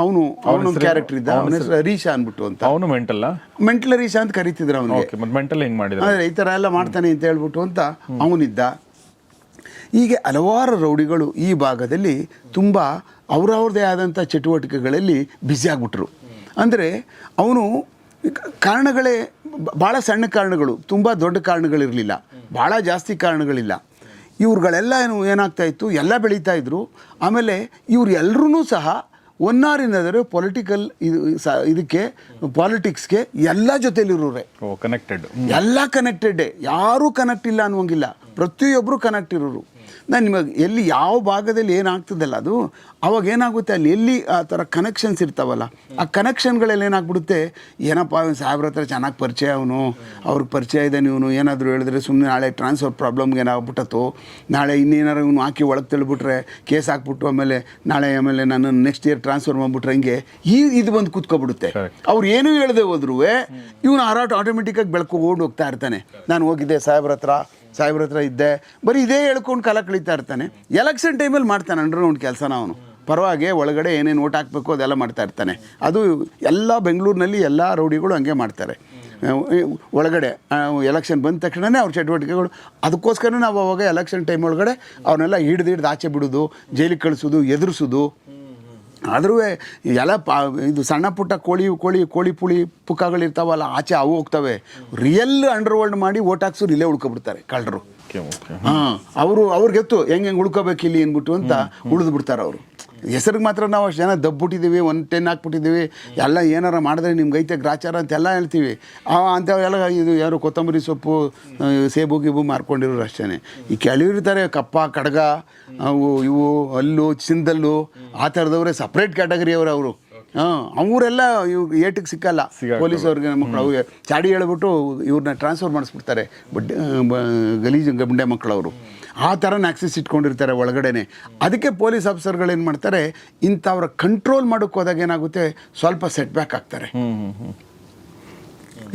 ಅವನು ಅವನೊಂದು ಕ್ಯಾರೆಕ್ಟರ್ ಇದ್ದ ಅವನ ಹೆಸರು ಹರೀಶ ಅಂದ್ಬಿಟ್ಟು ಅಂತ. ಅವನು ಮೆಂಟಲ್ ಮೆಂಟಲ್ ರೀಶಾ ಅಂತ ಕರಿತಿದ್ರು ಅವನಿಗೆ. ಮೆಂಟಲ್ ಹೆಂಗ್ ಮಾಡಿದ್ರು. ಆದರೆ ಈ ಥರ ಎಲ್ಲ ಮಾಡ್ತಾನೆ ಅಂತ ಹೇಳ್ಬಿಟ್ಟು ಅಂತ ಅವನಿದ್ದ. ಹೀಗೆ ಹಲವಾರು ರೌಡಿಗಳು ಈ ಭಾಗದಲ್ಲಿ ತುಂಬ ಅವ್ರವ್ರದೇ ಆದಂಥ ಚಟುವಟಿಕೆಗಳಲ್ಲಿ ಬ್ಯುಸಿ ಆಗ್ಬಿಟ್ರು. ಅಂದರೆ ಅವನು ಕಾರಣಗಳೇ ಭಾಳ ಸಣ್ಣ ಕಾರಣಗಳು ತುಂಬ ದೊಡ್ಡ ಕಾರಣಗಳಿರಲಿಲ್ಲ. ಭಾಳ ಜಾಸ್ತಿ ಕಾರಣಗಳಿಲ್ಲ. ಇವ್ರುಗಳೆಲ್ಲ ಏನು ಏನಾಗ್ತಾ ಇತ್ತು? ಎಲ್ಲ ಬೆಳೀತಾ ಇದ್ದರು ಆಮೇಲೆ ಇವ್ರು ಎಲ್ಲರೂ ಸಹ ಒನ್ನಾರಿನದರೆ ಪೊಲಿಟಿಕಲ್ ಇದು ಸ ಇದಕ್ಕೆ ಪಾಲಿಟಿಕ್ಸ್ಗೆ ಎಲ್ಲ ಜೊತೆಲಿರೋರೆ. ಕನೆಕ್ಟೆಡ್ ಎಲ್ಲ ಕನೆಕ್ಟೆಡ್ ಯಾರೂ ಕನೆಕ್ಟ್ ಇಲ್ಲ ಅನ್ನುವಂಗಿಲ್ಲ. ಪ್ರತಿಯೊಬ್ಬರು ಕನೆಕ್ಟ್ ಇರೋರು. ನಾನು ನಿಮಗೆ ಎಲ್ಲಿ ಯಾವ ಭಾಗದಲ್ಲಿ ಏನಾಗ್ತದಲ್ಲ ಅದು ಅವಾಗ ಏನಾಗುತ್ತೆ ಅಲ್ಲಿ ಎಲ್ಲಿ ಆ ಥರ ಕನೆಕ್ಷನ್ಸ್ ಇರ್ತಾವಲ್ಲ ಆ ಕನೆಕ್ಷನ್ಗಳಲ್ಲಿ ಏನಾಗ್ಬಿಡುತ್ತೆ ಏನಪ್ಪ ಅವ್ನು ಸಾಹೇಬ್ರ ಹತ್ರ ಚೆನ್ನಾಗಿ ಪರಿಚಯ ಅವನು ಅವ್ರಿಗೆ ಪರಿಚಯ ಇದೆ ಇವನು ಏನಾದರೂ ಹೇಳಿದ್ರೆ ಸುಮ್ಮನೆ ನಾಳೆ ಟ್ರಾನ್ಸ್ಫರ್ ಪ್ರಾಬ್ಲಮ್ಗೆ ಏನಾಗ್ಬಿಟ್ಟತ್ತು ನಾಳೆ ಇನ್ನೇನಾರು ಇವನು ಹಾಕಿ ಒಳಗೆ ತಳ್ಳಿಬಿಟ್ರೆ ಕೇಸ್ ಹಾಕ್ಬಿಟ್ಟು ಆಮೇಲೆ ನಾಳೆ ಆಮೇಲೆ ನಾನು ನೆಕ್ಸ್ಟ್ ಇಯರ್ ಟ್ರಾನ್ಸ್ಫರ್ ಮಾಡಿಬಿಟ್ರೆ ಹಂಗೆ ಈ ಇದು ಬಂದು ಕೂತ್ಕೊಬಿಡುತ್ತೆ. ಅವ್ರು ಏನೂ ಹೇಳದೆ ಹೋದ್ರು ಇವನು ಹಾರಾಟ ಆಟೋಮೆಟಿಕ್ಕಾಗಿ ಬೆಳ್ಕೊಂಡು ಹೋಗ್ತಾ ಇರ್ತಾನೆ. ನಾನು ಹೋಗಿದ್ದೆ ಸಾಹೇಬ್ರ ಹತ್ರ ಸಾಹೇಬ್ರ ಹತ್ರ ಇದ್ದೆ ಬರೀ ಇದೇ ಹೇಳ್ಕೊಂಡು ಕಾಲ ಕಳೀತಾ ಇರ್ತಾನೆ. ಎಲೆಕ್ಷನ್ ಟೈಮಲ್ಲಿ ಮಾಡ್ತಾನೆ ಅಂಡರ್ಗ್ರೌಂಡ್ ಕೆಲಸನ ಅವನು. ಪರವಾಗಿ ಒಳಗಡೆ ಏನೇನು ಓಟ್ ಹಾಕಬೇಕು ಅದೆಲ್ಲ ಮಾಡ್ತಾ ಇರ್ತಾನೆ. ಅದು ಎಲ್ಲ ಬೆಂಗಳೂರಿನಲ್ಲಿ ಎಲ್ಲ ರೌಡಿಗಳು ಹಂಗೆ ಮಾಡ್ತಾರೆ. ಒಳಗಡೆ ಎಲೆಕ್ಷನ್ ಬಂದ ತಕ್ಷಣವೇ ಅವ್ರ ಚಟುವಟಿಕೆಗಳು ಅದಕ್ಕೋಸ್ಕರ ನಾವು ಅವಾಗ ಎಲೆಕ್ಷನ್ ಟೈಮ್ ಒಳಗಡೆ ಅವನ್ನೆಲ್ಲ ಹಿಡ್ದು ಹಿಡ್ದು ಆಚೆ ಬಿಡೋದು ಜೈಲಿಗೆ ಕಳಿಸೋದು ಎದುರಿಸೋದು. ಆದರೂ ಎಲ್ಲ ಪಾ ಇದು ಸಣ್ಣ ಪುಟ್ಟ ಕೋಳಿ ಕೋಳಿ ಕೋಳಿ ಪುಳಿ ಪುಕ್ಕಗಳಿರ್ತಾವಲ್ಲ ಆಚೆ ಅವು ಹೋಗ್ತವೆ. ರಿಯಲ್ ಅಂಡರ್ವರ್ಲ್ಡ್ ಮಾಡಿ ಓಟ್ ಹಾಕ್ಸೋರು ಇಲ್ಲೇ ಉಳ್ಕೊಬಿಡ್ತಾರೆ ಕಳ್ಳರು. ಹಾಂ ಅವರು ಅವ್ರಿಗೆತ್ತು ಹೆಂಗೆ ಹೆಂಗೆ ಉಳ್ಕೋಬೇಕು ಇಲ್ಲಿ ಅಂದ್ಬಿಟ್ಟು ಅಂತ ಉಳಿದು ಬಿಡ್ತಾರೆ ಅವರು ಹೆಸರಿಗೆ ಮಾತ್ರ ನಾವು ಅಷ್ಟು ಜನ ದಬ್ಬಿಟ್ಟಿದ್ದೀವಿ ಒಂದು ಟೆನ್ ಹಾಕ್ಬಿಟ್ಟಿದ್ದೀವಿ ಎಲ್ಲ ಏನಾರ ಮಾಡಿದ್ರೆ ನಿಮ್ಗೆ ಐತೆ ಗ್ರಾಚಾರ ಅಂತೆಲ್ಲ ಹೇಳ್ತೀವಿ. ಆ ಅಂಥವೆಲ್ಲ ಇದು ಯಾರು ಕೊತ್ತಂಬರಿ ಸೊಪ್ಪು ಸೇಬು ಗೀಬು ಮಾರ್ಕೊಂಡಿರೋರು ಅಷ್ಟೇ ಈ ಕೆಲವಿರ್ತಾರೆ ಕಪ್ಪ ಕಡಗ ಅವು ಇವು ಹಲ್ಲು ಚಿಂದಲ್ಲು ಆ ಥರದವರೇ ಸಪ್ರೇಟ್ ಕ್ಯಾಟಗರಿ ಅವರು ಅವರು. ಹಾಂ ಅವರೆಲ್ಲ ಇವ್ ಏಟಿಗೆ ಸಿಕ್ಕಲ್ಲ. ಪೊಲೀಸ್ ಅವ್ರಿಗೆ ಮಕ್ಕಳು ಅವ್ರಿಗೆ ಚಾಡಿ ಹೇಳ್ಬಿಟ್ಟು ಇವ್ರನ್ನ ಟ್ರಾನ್ಸ್ಫರ್ ಮಾಡಿಸ್ಬಿಡ್ತಾರೆ. ಬಡ್ಡೆ ಬ- ಗಲೀಜು ಗಂಡೆ ಮಕ್ಕಳವರು ಆ ಥರ ಆಕ್ಸಿಸ್ ಇಟ್ಕೊಂಡಿರ್ತಾರೆ ಒಳಗಡೆನೆ. ಅದಕ್ಕೆ ಪೊಲೀಸ್ ಆಫೀಸರ್ಗಳು ಏನು ಮಾಡ್ತಾರೆ ಇಂಥವ್ರ ಕಂಟ್ರೋಲ್ ಮಾಡೋಕ್ಕೆ ಹೋದಾಗ ಏನಾಗುತ್ತೆ ಸ್ವಲ್ಪ ಸೆಟ್ ಬ್ಯಾಕ್ ಆಗ್ತಾರೆ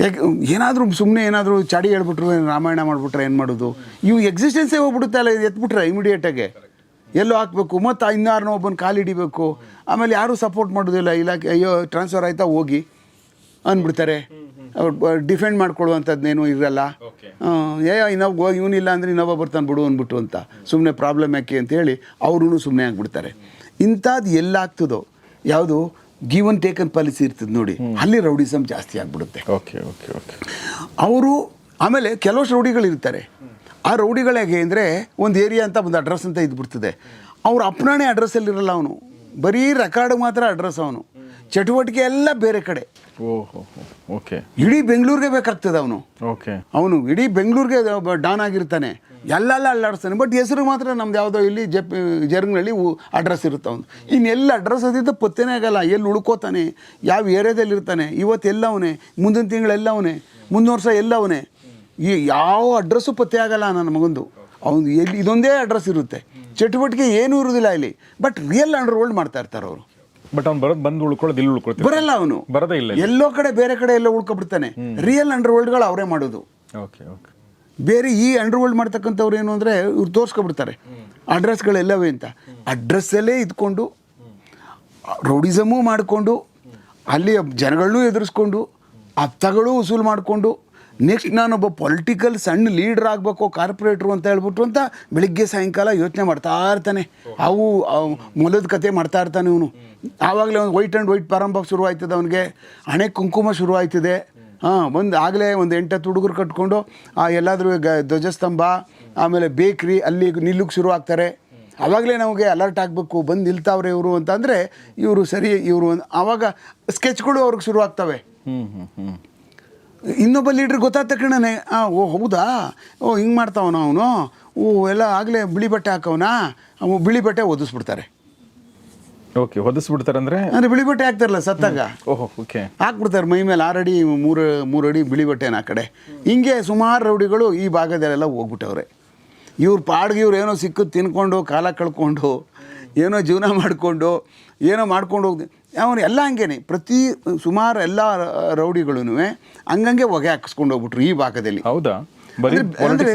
ಯಾಕೆ ಏನಾದರೂ ಸುಮ್ಮನೆ ಏನಾದರೂ ಚಾಡಿ ಹೇಳ್ಬಿಟ್ರು ರಾಮಾಯಣ ಮಾಡಿಬಿಟ್ರೆ ಏನು ಮಾಡೋದು? ಇವು ಎಕ್ಸಿಸ್ಟೆನ್ಸೇ ಹೋಗ್ಬಿಡುತ್ತೆ ಅಲ್ಲ ಇದು ಎತ್ಬಿಟ್ರೆ ಇಮಿಡಿಯೇಟಾಗೆ ಎಲ್ಲೋ ಹಾಕ್ಬೇಕು ಮತ್ತು ಇನ್ನಾರನ್ನೋ ಒಬ್ಬನ ಕಾಲು ಹಿಡಿಬೇಕು. ಆಮೇಲೆ ಯಾರೂ ಸಪೋರ್ಟ್ ಮಾಡೋದಿಲ್ಲ ಇಲಾಖೆ ಅಯ್ಯೋ ಟ್ರಾನ್ಸ್ಫರ್ ಆಯ್ತಾ ಹೋಗಿ ಅಂದ್ಬಿಡ್ತಾರೆ. ಡಿಫೆಂಡ್ ಮಾಡ್ಕೊಳ್ಳುವಂಥದ್ದೇನೂ ಇರಲ್ಲ. ಏ ಇನ್ನೊಬ್ಬ ಇವನಿಲ್ಲ ಅಂದರೆ ಇನ್ನೊಬ್ಬ ಬರ್ತಾನೆ ಬಿಡು ಅಂದ್ಬಿಟ್ಟು ಅಂತ. ಸುಮ್ಮನೆ ಪ್ರಾಬ್ಲಮ್ ಯಾಕೆ ಅಂತ ಹೇಳಿ ಅವ್ರೂ ಸುಮ್ಮನೆ ಆಗಿಬಿಡ್ತಾರೆ. ಇಂಥದ್ದು ಎಲ್ಲಾಗ್ತದೋ ಯಾವುದು ಗಿವನ್ ಟೇಕನ್ ಪಾಲಿಸಿ ಇರ್ತದೆ ನೋಡಿ ಅಲ್ಲಿ ರೌಡಿಸಮ್ ಜಾಸ್ತಿ ಆಗಿಬಿಡುತ್ತೆ. ಓಕೆ ಓಕೆ ಓಕೆ ಅವರು ಆಮೇಲೆ ಕೆಲವಷ್ಟು ರೌಡಿಗಳಿರ್ತಾರೆ ಆ ರೌಡಿಗಳು ಹೇಗೆ ಅಂದರೆ ಒಂದು ಏರಿಯಾ ಅಂತ ಒಂದು ಅಡ್ರೆಸ್ ಅಂತ ಇದ್ಬಿಡ್ತದೆ. ಅವ್ರ ಅಪ್ನಾಣೆ ಅಡ್ರೆಸ್ಸಲ್ಲಿರಲ್ಲ ಅವನು. ಬರೀ ರೆಕಾರ್ಡ್ ಮಾತ್ರ ಅಡ್ರೆಸ್ ಅವನು. ಚಟುವಟಿಕೆ ಎಲ್ಲ ಬೇರೆ ಕಡೆ. ಓಹೋ ಓಕೆ. ಇಡೀ ಬೆಂಗಳೂರಿಗೆ ಬೇಕಾಗ್ತದೆ ಅವನು. ಓಕೆ. ಅವನು ಇಡೀ ಬೆಂಗಳೂರಿಗೆ ಡಾನ್ ಆಗಿರ್ತಾನೆ. ಎಲ್ಲೆಲ್ಲ ಅಲ್ಲಾಡಿಸ್ತಾನೆ. ಬಟ್ ಹೆಸರು ಮಾತ್ರ ನಮ್ದು ಯಾವುದೋ ಇಲ್ಲಿ ಜಪ್ ಜರ್ಗ್ನಲ್ಲಿ ಅಡ್ರೆಸ್ ಇರುತ್ತೆ ಅವನು. ಇನ್ನೆಲ್ಲ ಎಲ್ಲ ಅಡ್ರೆಸ್ ಅದಿದ್ದ ಪತ್ತೆನೇ ಆಗಲ್ಲ. ಎಲ್ಲಿ ಉಳ್ಕೋತಾನೆ? ಯಾವ ಏರಿಯಾದಲ್ಲಿ ಇರ್ತಾನೆ? ಇವತ್ತು ಎಲ್ಲವನೇ ಮುಂದಿನ ತಿಂಗಳು ಅವನೇ. ಮುಂದಿನ ವರ್ಷ ಎಲ್ಲವನೇ ಈ ಯಾವ ಅಡ್ರೆಸ್ಸು ಪತ್ತೆ ಆಗಲ್ಲ ನನ್ನ ಮಗಂದು. ಅವನು ಎಲ್ಲಿ ಇದೊಂದೇ ಅಡ್ರೆಸ್ ಇರುತ್ತೆ. ಚಟುವಟಿಕೆ ಏನೂ ಇರೋದಿಲ್ಲ ಇಲ್ಲಿ. ಬಟ್ ರಿಯಲ್ ಅಂಡರ್ ವರ್ಲ್ಡ್ ಮಾಡ್ತಾ ಇರ್ತಾರೆ ಅವರು. ಬಟ್ ಅವ್ನು ಬರೋದು ಬಂದು ಉಳ್ಕೊಳ್ಳೋದು ಇಲ್ಲಿ ಉಳ್ಕೊಳ್ತೀವಿ. ಬರಲ್ಲ ಅವನು. ಬರದೇ ಇಲ್ಲ ಎಲ್ಲೋ ಕಡೆ ಬೇರೆ ಕಡೆ ಎಲ್ಲ ಉಳ್ಕೊಬಿಡ್ತಾನೆ. ರಿಯಲ್ ಅಂಡರ್ ವರ್ಲ್ಡ್ಗಳು ಅವರೇ ಮಾಡೋದು. Okay okay. ಬೇರೆ ಈ ಅಂಡರ್ ವರ್ಲ್ಡ್ ಮಾಡ್ತಕ್ಕಂಥವ್ರು ಏನು ಅಂದರೆ ಇವ್ರು ತೋರಿಸ್ಕೊಬಿಡ್ತಾರೆ. ಅಡ್ರೆಸ್ಗಳೆಲ್ಲವೇ ಅಂತ. ಅಡ್ರೆಸ್ಸಲ್ಲೇ ಇದ್ಕೊಂಡು ರೌಡಿಸಮೂ ಮಾಡಿಕೊಂಡು ಅಲ್ಲಿ ಜನಗಳನ್ನೂ ಎದುರಿಸ್ಕೊಂಡು ಅರ್ಥಗಳು ವಸೂಲು ಮಾಡಿಕೊಂಡು ನೆಕ್ಸ್ಟ್ ನಾನೊಬ್ಬ ಪೊಲಿಟಿಕಲ್ ಸಣ್ಣ ಲೀಡರ್ ಆಗಬೇಕು ಕಾರ್ಪೊರೇಟ್ರು ಅಂತ ಹೇಳ್ಬಿಟ್ಟು ಅಂತ ಬೆಳಿಗ್ಗೆ ಸಾಯಂಕಾಲ ಯೋಚನೆ ಮಾಡ್ತಾ ಇರ್ತಾನೆ. ಅವು ಮೊಲದ ಕತೆ ಮಾಡ್ತಾ ಇರ್ತಾನೆ ಇವನು. ಆವಾಗಲೇ ಒಂದು ವೈಟ್ ಆ್ಯಂಡ್ ವೈಟ್ ಪ್ರಾರಂಭ ಶುರು ಆಯ್ತದೆ ಅವನಿಗೆ. ಹಣೆ ಕುಂಕುಮ ಶುರು ಆಯ್ತದೆ ಹಾಂ ಒಂದು ಆಗಲೇ ಒಂದು ಎಂಟತ್ತು ಹುಡುಗರು ಕಟ್ಕೊಂಡು, ಆ ಎಲ್ಲಾದರೂ ಗ, ಧ್ವಜಸ್ತಂಭ, ಆಮೇಲೆ ಬೇಕ್ರಿ ಅಲ್ಲಿ ನಿಲ್ಲಕ್ಕೆ ಶುರು ಆಗ್ತಾರೆ ಆವಾಗಲೇ ನಮಗೆ ಅಲರ್ಟ್ ಆಗಬೇಕು, ಬಂದು ನಿಲ್ತಾವ್ರೆ ಇವರು ಅಂತಂದರೆ ಇವರು ಸರಿ, ಇವರು ಆವಾಗ ಸ್ಕೆಚ್ಗಳು ಅವ್ರಿಗೆ ಶುರು ಆಗ್ತವೆ ಇನ್ನೊಬ್ಬ ಲೀಡ್ರ್ ಗೊತ್ತಾದ ತಕ್ಷಣನೇ ಆ ಓ ಹೌದಾ? ಓ ಹಿಂಗೆ ಮಾಡ್ತಾವನ ಅವನು? ಓ ಎಲ್ಲ ಆಗಲೇ ಬಿಳಿ ಬಟ್ಟೆ ಹಾಕವನ? ಅವು ಬಿಳಿ ಬಟ್ಟೆ ಒದಿಸ್ಬಿಡ್ತಾರೆ ಓಕೆ ಹೊದಿಸ್ಬಿಡ್ತಾರೆ ಅಂದರೆ? ಅಂದರೆ ಬಿಳಿ ಬಟ್ಟೆ ಹಾಕ್ತಾರಲ್ಲ ಸತ್ತಾಗ? ಓಹೋ ಓಕೆ. ಹಾಕ್ಬಿಡ್ತಾರೆ ಮೈ ಮೇಲೆ ಆರು ಅಡಿ ಮೂರು ಮೂರು ಅಡಿ ಬಿಳಿ ಬಟ್ಟೆನ ಆ ಕಡೆ. ಹಿಂಗೆ ಸುಮಾರು ರೌಡಿಗಳು ಈ ಭಾಗದಲ್ಲೆಲ್ಲ ಹೋಗ್ಬಿಟ್ಟವ್ರೆ. ಇವ್ರ ಪಾಡ್ಗೆ ಇವ್ರು ಏನೋ ಸಿಕ್ಕು ತಿನ್ಕೊಂಡು ಕಾಲ ಕಳ್ಕೊಂಡು ಏನೋ ಜೀವನ ಮಾಡಿಕೊಂಡು ಏನೋ ಮಾಡ್ಕೊಂಡು ಹೋಗ್ದು ಅವನು ಎಲ್ಲ ಹಂಗೇನೆ. ಪ್ರತಿ ಸುಮಾರು ಎಲ್ಲ ರೌಡಿಗಳೂ ಹಂಗಂಗೆ ಹೊಗೆ ಹಾಕಿಸ್ಕೊಂಡು ಹೋಗ್ಬಿಟ್ರು ಈ ಭಾಗದಲ್ಲಿ. ಹೌದಾ?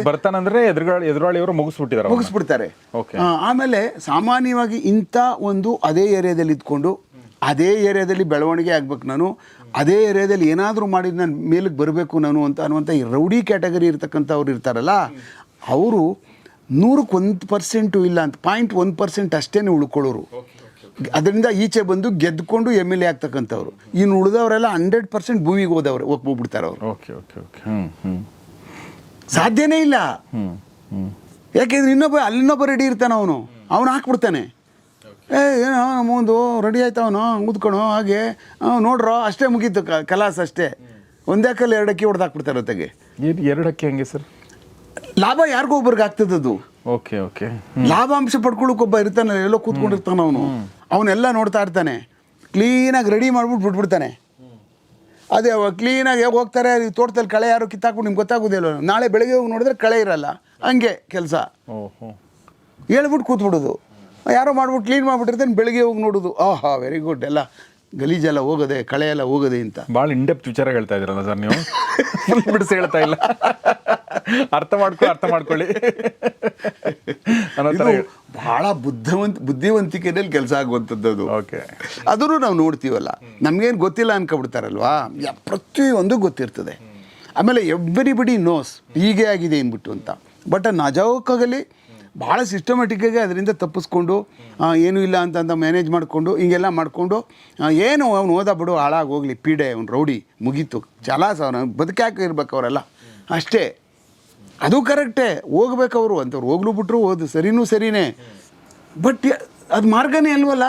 ಬರ್ತಾನಂದ್ರೆ ಎದುರಾಳಿಯವರು ಮುಗಿಸ್ಬಿಟ್ಟಿದ್ದಾರೆ ಮುಗಿಸ್ಬಿಡ್ತಾರೆ. ಆಮೇಲೆ ಸಾಮಾನ್ಯವಾಗಿ ಇಂಥ ಒಂದು ಅದೇ ಏರಿಯಾದಲ್ಲಿ ಇದ್ಕೊಂಡು ಅದೇ ಏರಿಯಾದಲ್ಲಿ ಬೆಳವಣಿಗೆ ಆಗ್ಬೇಕು ನಾನು ಅದೇ ಏರಿಯಾದಲ್ಲಿ ಏನಾದರೂ ಮಾಡಿದ ನಾನು ಮೇಲಕ್ಕೆ ಬರಬೇಕು ನಾನು ಅಂತ ಅನ್ನುವಂಥ ಈ ರೌಡಿ ಕ್ಯಾಟಗರಿ ಇರ್ತಕ್ಕಂಥವ್ರು ಇರ್ತಾರಲ್ಲ ಅವರು ನೂರಕ್ಕೆ ಒಂದು ಪರ್ಸೆಂಟು ಇಲ್ಲ ಅಂತ ಪಾಯಿಂಟ್ ಒಂದು ಪರ್ಸೆಂಟ್ ಅಷ್ಟೇ ಉಳ್ಕೊಳ್ಳೋರು. ಅದರಿಂದ ಈಚೆ ಬಂದು ಗೆದ್ದುಕೊಂಡು ಎಂ ಎಲ್ ಎ ಆಗ್ತಕ್ಕಂಥವ್ರು. ಇನ್ನು ಉಳಿದವರೆಲ್ಲ ಹಂಡ್ರೆಡ್ ಪರ್ಸೆಂಟ್ ಭೂಮಿಗೆ ಹೋದವ್ರು ಹೋಗ್ಬಿಡ್ತಾರೆ ಅವರು. ಓಕೆ ಓಕೆ ಓಕೆ ಸಾಧ್ಯನೇ ಇಲ್ಲ. ಯಾಕೆಂದ್ರೆ ಇನ್ನೊಬ್ಬ ಅಲ್ಲಿನೊಬ್ಬ ರೆಡಿ ಇರ್ತಾನೆ ಅವನು. ಅವನು ಹಾಕ್ಬಿಡ್ತಾನೆ. ಏ ಏನೋ ಮುಂದು ರೆಡಿ ಆಯ್ತವನು ಮುದ್ಕೊಣೋ ಹಾಗೆ. ಅವ್ನು ನೋಡ್ರೋ ಅಷ್ಟೇ ಮುಗೀತು ಕಲಾಸ್ ಅಷ್ಟೇ. ಒಂದೇ ಕಲ್ಲು ಎರಡಕ್ಕೆ ಹೊಡೆದು ಹಾಕ್ಬಿಡ್ತಾರೆ ಹೊತ್ತಿಗೆ ಏನ್ ಎರಡಕ್ಕೆ ಹೆಂಗೆ ಸರ್? ಲಾಭ ಯಾರಿಗೂ ಒಬ್ರಿಗೆ ಆಗ್ತದದು ಓಕೆ ಓಕೆ. ಲಾಭಾಂಶ ಪಡ್ಕೊಳ್ಳೋಕೆ ಒಬ್ಬ ಇರ್ತಾನೆ ಎಲ್ಲೋ ಕೂತ್ಕೊಂಡಿರ್ತಾನೆ ಅವನು. ಅವನ್ನೆಲ್ಲ ನೋಡ್ತಾ ಇರ್ತಾನೆ. ಕ್ಲೀನಾಗಿ ರೆಡಿ ಮಾಡ್ಬಿಟ್ಟು ಬಿಟ್ಬಿಡ್ತಾನೆ. ಅದೇ ಕ್ಲೀನಾಗಿ ಹೇಗೆ ಹೋಗ್ತಾರೆ ಈ ತೋಟದಲ್ಲಿ ಕಳೆ ಯಾರು ಕಿತ್ತಾಕೊಂಡು ನಿಮ್ಗೆ ಗೊತ್ತಾಗೋದಿಲ್ಲ ನಾಳೆ ಬೆಳಗ್ಗೆ ಹೋಗಿ ನೋಡಿದ್ರೆ ಕಳೆ ಇರಲ್ಲ. ಹಂಗೆ ಕೆಲಸ. ಹೇಳ್ಬಿಟ್ಟು ಕೂತ್ಬಿಡೋದು. ಯಾರೋ ಮಾಡ್ಬಿಟ್ಟು ಕ್ಲೀನ್ ಮಾಡ್ಬಿಟ್ಟಿರ್ತೇನೆ ಬೆಳಗ್ಗೆ ಹೋಗಿ ನೋಡೋದು. ಆಹಾ ವೆರಿ ಗುಡ್ ಎಲ್ಲ ಗಲೀಜೆಲ್ಲ ಹೋಗದೆ ಕಳೆ ಎಲ್ಲ ಹೋಗದೆ ಅಂತ. ಭಾಳ ಇಂಡೆಪ್ತ್ ವಿಚಾರ ಹೇಳ್ತಾ ಇದ್ದೀರಲ್ಲ ಸರ್ ನೀವು? ಫುಲ್ ಬಿಡಿಸಿ ಹೇಳ್ತಾ ಇಲ್ಲ. ಅರ್ಥ ಮಾಡ್ಕೊ ಅರ್ಥ ಮಾಡ್ಕೊಳ್ಳಿ. ಅನ್ನೋ ಥರ ಇದು ಬಹಳ ಬುದ್ಧಿವಂತ ಬುದ್ಧಿವಂತಿಕೆಯಲ್ಲಿ ಕೆಲಸ ಆಗುವಂಥದ್ದು ಅದು. ಓಕೆ ಅದನ್ನು ನಾವು ನೋಡ್ತೀವಲ್ಲ. ನಮಗೇನು ಗೊತ್ತಿಲ್ಲ ಅನ್ಕೊಬಿಡ್ತಾರಲ್ವಾ? ಯ- ಪ್ರತಿಯೊಂದು ಗೊತ್ತಿರ್ತದೆ. ಆಮೇಲೆ ಎವ್ರಿಬಡಿ ನೋಸ್ ಹೀಗೆ ಆಗಿದೆ ಅಂದ್ಬಿಟ್ಟು ಅಂತ. ಬಟ್ ನಜಾವಕ್ಕಾಗಲಿ ಭಾಳ ಸಿಸ್ಟಮೆಟಿಕ್ಕಾಗಿ ಅದರಿಂದ ತಪ್ಪಿಸ್ಕೊಂಡು ಏನೂ ಇಲ್ಲ ಅಂತ ಮ್ಯಾನೇಜ್ ಮಾಡಿಕೊಂಡು ಹಿಂಗೆಲ್ಲ ಮಾಡಿಕೊಂಡು ಏನು ಅವ್ನು ಓದ ಬಿಡು ಹಾಳಾಗಿ ಹೋಗಲಿ ಪೀಡೆ ಅವ್ನು ರೌಡಿ ಮುಗೀತು. ಜಲಾಸ ಅವನು ಬದುಕ್ಯಾಕೆ ಇರ್ಬೇಕು ಅವರೆಲ್ಲ ಅಷ್ಟೇ. ಅದು ಕರೆಕ್ಟೇ. ಹೋಗ್ಬೇಕು ಅವರು. ಅಂತವ್ರು ಹೋಗ್ಲು ಬಿಟ್ರು ಓದು ಸರಿನೂ ಸರಿನೇ. ಬಟ್ ಅದು ಮಾರ್ಗನೇ ಅಲ್ವಲ್ಲ?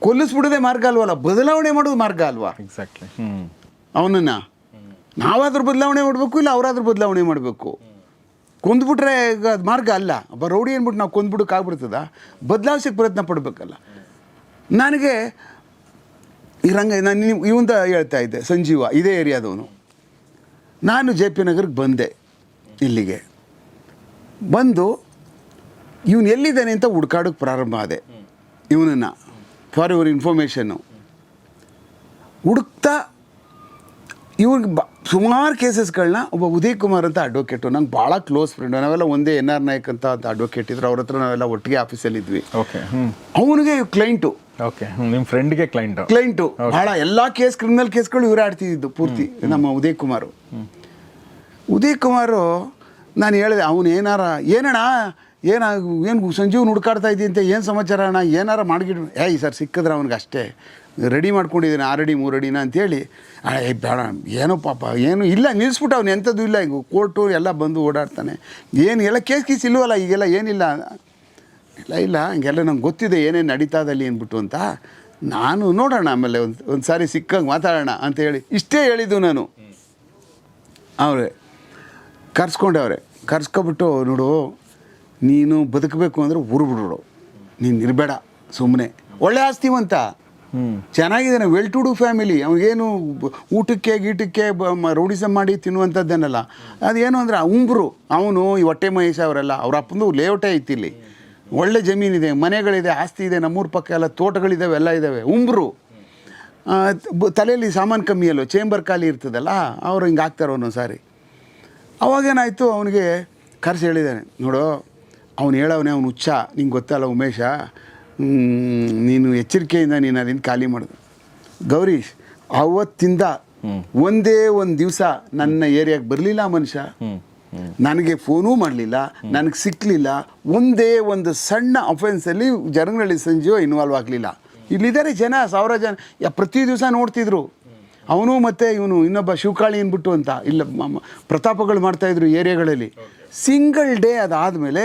ಕೊಲ್ಲಿಸ್ಬಿಡೋದೇ ಮಾರ್ಗ ಅಲ್ವಲ್ಲ? ಬದಲಾವಣೆ ಮಾಡೋದು ಮಾರ್ಗ ಅಲ್ವಾ? ಎಕ್ಸಾಕ್ಟ್ಲಿ ಹ್ಞೂ ಅವನನ್ನ. ನಾವಾದ್ರೂ ಬದಲಾವಣೆ ಮಾಡಬೇಕು ಇಲ್ಲ ಅವರಾದ್ರೂ ಬದಲಾವಣೆ ಮಾಡಬೇಕು? ಕೊಂದ್ಬಿಟ್ರೆ ಈಗ ಅದು ಮಾರ್ಗ ಅಲ್ಲ. ಒಬ್ಬ ರೌಡಿ ಅಂದ್ಬಿಟ್ಟು ನಾವು ಕೊಂದ್ಬಿಡಕ್ಕೆ ಆಗ್ಬಿಡ್ತದ ಬದಲಾಯಿಸಕ್ಕೆ ಪ್ರಯತ್ನ ಪಡಬೇಕಲ್ಲ. ನನಗೆ ಈ ರಂಗ, ನಾನು ನಿಮ್ಗೆ ಇವಂತ ಹೇಳ್ತಾ ಇದ್ದೆ, ಸಂಜೀವ, ಇದೇ ಏರಿಯಾದವನು. ನಾನು ಜೆ ಪಿ ನಗರಕ್ಕೆ ಬಂದೆ ಇಲ್ಲಿಗೆ. ಬಂದು ಇವನು ಎಲ್ಲಿದ್ದಾನೆ ಅಂತ ಹುಡ್ಕಾಡೋಕ್ಕೆ ಪ್ರಾರಂಭ ಆದೆ. ಇವನನ್ನು ಫಾರ್ ಯುವರ್ ಇನ್ಫಾರ್ಮೇಷನ್ನು ಹುಡುಕ್ತಾ ಇವ್ರಿಗೆ ಬ ಸುಮಾರು ಕೇಸಸ್ಗಳನ್ನ ಒಬ್ಬ ಉದಯ್ ಕುಮಾರ್ ಅಂತ ಅಡ್ವೊಕೇಟು ನಂಗೆ ಭಾಳ ಕ್ಲೋಸ್ ಫ್ರೆಂಡ್ ನಾವೆಲ್ಲ ಒಂದೇ ಎನ್ ಆರ್ ನಾಯಕ್ ಅಂತ ಅಂತ ಅಡ್ವೊಕೇಟ್ ಇದ್ರು. ಅವ್ರ ಹತ್ರ ನಾವೆಲ್ಲ ಒಟ್ಟಿಗೆ ಆಫೀಸಲ್ಲಿ ಇದ್ವಿ. ಓಕೆ ಅವನಿಗೆ ಕ್ಲೈಂಟು ಓಕೆ ನಿಮ್ಮ ಫ್ರೆಂಡ್ಗೆ ಕ್ಲೈಂಟ್ ಕ್ಲೈಂಟು ಭಾಳ ಎಲ್ಲ ಕೇಸ್ ಕ್ರಿಮಿನಲ್ ಕೇಸ್ಗಳು ಇವರೇ ಆಡ್ತಿದ್ದು ಪೂರ್ತಿ ನಮ್ಮ ಉದಯ್ ಕುಮಾರು. ಉದಯ್ ಕುಮಾರು ನಾನು ಹೇಳಿದೆ ಅವನು ಏನಾರ ಏನಣ್ಣ ಏನ ಏನು ಸಂಜೀವ್ ಹುಡ್ಕಾಡ್ತಾ ಅಂತ ಏನು ಸಮಾಚಾರ ಅಣ್ಣ ಏನಾರ ಮಾಡಿಗಿಡ್ ಏಯ್ ಸರ್ ಸಿಕ್ಕಿದ್ರೆ ಅವ್ನಿಗೆ ಅಷ್ಟೇ ರೆಡಿ ಮಾಡ್ಕೊಂಡಿದ್ದೀನಿ ಆರಡಿ ಮೂರಡಿನ ಅಂತೇಳಿ ಏ ಬೇಡ. ಏನೋ ಪಾಪ, ಏನು ಇಲ್ಲ, ನಿಲ್ಲಿಸ್ಬಿಟ್ಟು ಅವನು ಎಂಥದ್ದು ಇಲ್ಲ. ಈಗ ಕೋರ್ಟು ಎಲ್ಲ ಬಂದು ಓಡಾಡ್ತಾನೆ. ಏನು, ಎಲ್ಲ ಕೇಸ್ ಕೀಸ್ ಇಲ್ಲವಲ್ಲ ಈಗೆಲ್ಲ ಏನಿಲ್ಲ? ಇಲ್ಲ ಇಲ್ಲ, ಹಂಗೆಲ್ಲ ನಂಗೆ ಗೊತ್ತಿದೆ ಏನೇನು ನಡೀತಾದಲ್ಲಿ ಅಂದ್ಬಿಟ್ಟು ಅಂತ. ನಾನು ನೋಡೋಣ ಆಮೇಲೆ ಒಂದು ಒಂದು ಸಾರಿ ಸಿಕ್ಕಂಗೆ ಮಾತಾಡೋಣ ಅಂತ ಹೇಳಿ. ಇಷ್ಟೇ ಹೇಳಿದ್ದು ನಾನು. ಅವ್ರೆ ಕರ್ಸ್ಕೊಂಡವ್ರೆ ಕರ್ಸ್ಕೊಬಿಟ್ಟು, ನೋಡು, ನೀನು ಬದುಕಬೇಕು ಅಂದರೆ ಉರ್ಬಿಡು ನೀನು ಇರಬೇಡ ಸುಮ್ಮನೆ ಒಳ್ಳೆ ಆಸ್ತಿವಂತ ಚೆನ್ನಾಗಿದ್ದಾನೆ ವೆಲ್ ಟು ಡು ಫ್ಯಾಮಿಲಿ ಅವನಿಗೇನು ಊಟಕ್ಕೆ, ಗೀಟಕ್ಕೆ ರೌಡಿಸಮ್ ಮಾಡಿ ತಿನ್ನುವಂಥದ್ದೇನಲ್ಲ ಅದೇನು ಅಂದರೆ ಉಂಬ್ರು ಅವನು ಈ ಹೊಟ್ಟೆ ಮಹೇಶ್ ಅವರೆಲ್ಲ, ಅವ್ರ ಅಪ್ಪಂದು ಲೇಔಟೆ ಐತಿ ಇಲ್ಲಿ ಒಳ್ಳೆ ಜಮೀನಿದೆ, ಮನೆಗಳಿದೆ, ಆಸ್ತಿ ಇದೆ, ನಮ್ಮೂರ ಪಕ್ಕ ಎಲ್ಲ ತೋಟಗಳಿದ್ದಾವೆ ಎಲ್ಲ ಇದ್ದಾವೆ ಉಂಬ್ರು ತಲೆಯಲ್ಲಿ ಸಾಮಾನು ಕಮ್ಮಿ ಅಲ್ಲೋ ಚೇಂಬರ್ ಖಾಲಿ ಇರ್ತದಲ್ಲ, ಅವ್ರು ಹಿಂಗೆ ಹಾಕ್ತಾರೆ ಒಂದೊಂದು ಸಾರಿ. ಅವಾಗೇನಾಯಿತು, ಅವನಿಗೆ ಕರೆಸಿ ಹೇಳಿದ್ದಾನೆ ನೋಡು, ಅವ್ನು ಹೇಳವನೇ, ಅವ್ನು ಹುಚ್ಚ, ನಿಂಗೆ ಗೊತ್ತಲ್ಲ ಉಮೇಶ ನೀನು ಎಚ್ಚರಿಕೆಯಿಂದ ನೀನು ಅದನ್ನು ಖಾಲಿ ಮಾಡಿದೆ ಗೌರೀಶ್ ಅವತ್ತಿಂದ ಒಂದೇ ಒಂದು ದಿವಸ ನನ್ನ ಏರಿಯಾಗೆ ಬರಲಿಲ್ಲ ಮನುಷ್ಯ. ನನಗೆ ಫೋನೂ ಮಾಡಲಿಲ್ಲ ನನಗೆ ಸಿಕ್ಕಲಿಲ್ಲ ಒಂದೇ ಒಂದು ಸಣ್ಣ ಅಫೆನ್ಸಲ್ಲಿ ಜನಗಳಲ್ಲಿ ಸಂಜೀವ ಇನ್ವಾಲ್ವ್ ಆಗಲಿಲ್ಲ. ಇಲ್ಲಿದ್ದಾರೆ ಜನ ಸಾವಿರ ಜನ ಯಾ ಪ್ರತಿ ದಿವಸ ನೋಡ್ತಿದ್ರು. ಅವನು ಮತ್ತು ಇವನು ಇನ್ನೊಬ್ಬ ಶಿವಕಾಳಿ ಅಂದ್ಬಿಟ್ಟು ಅಂತ ಇಲ್ಲ ಪ್ರತಾಪಗಳು ಮಾಡ್ತಾಯಿದ್ರು ಏರಿಯಾಗಳಲ್ಲಿ. ಸಿಂಗಲ್ ಡೇ ಅದಾದಮೇಲೆ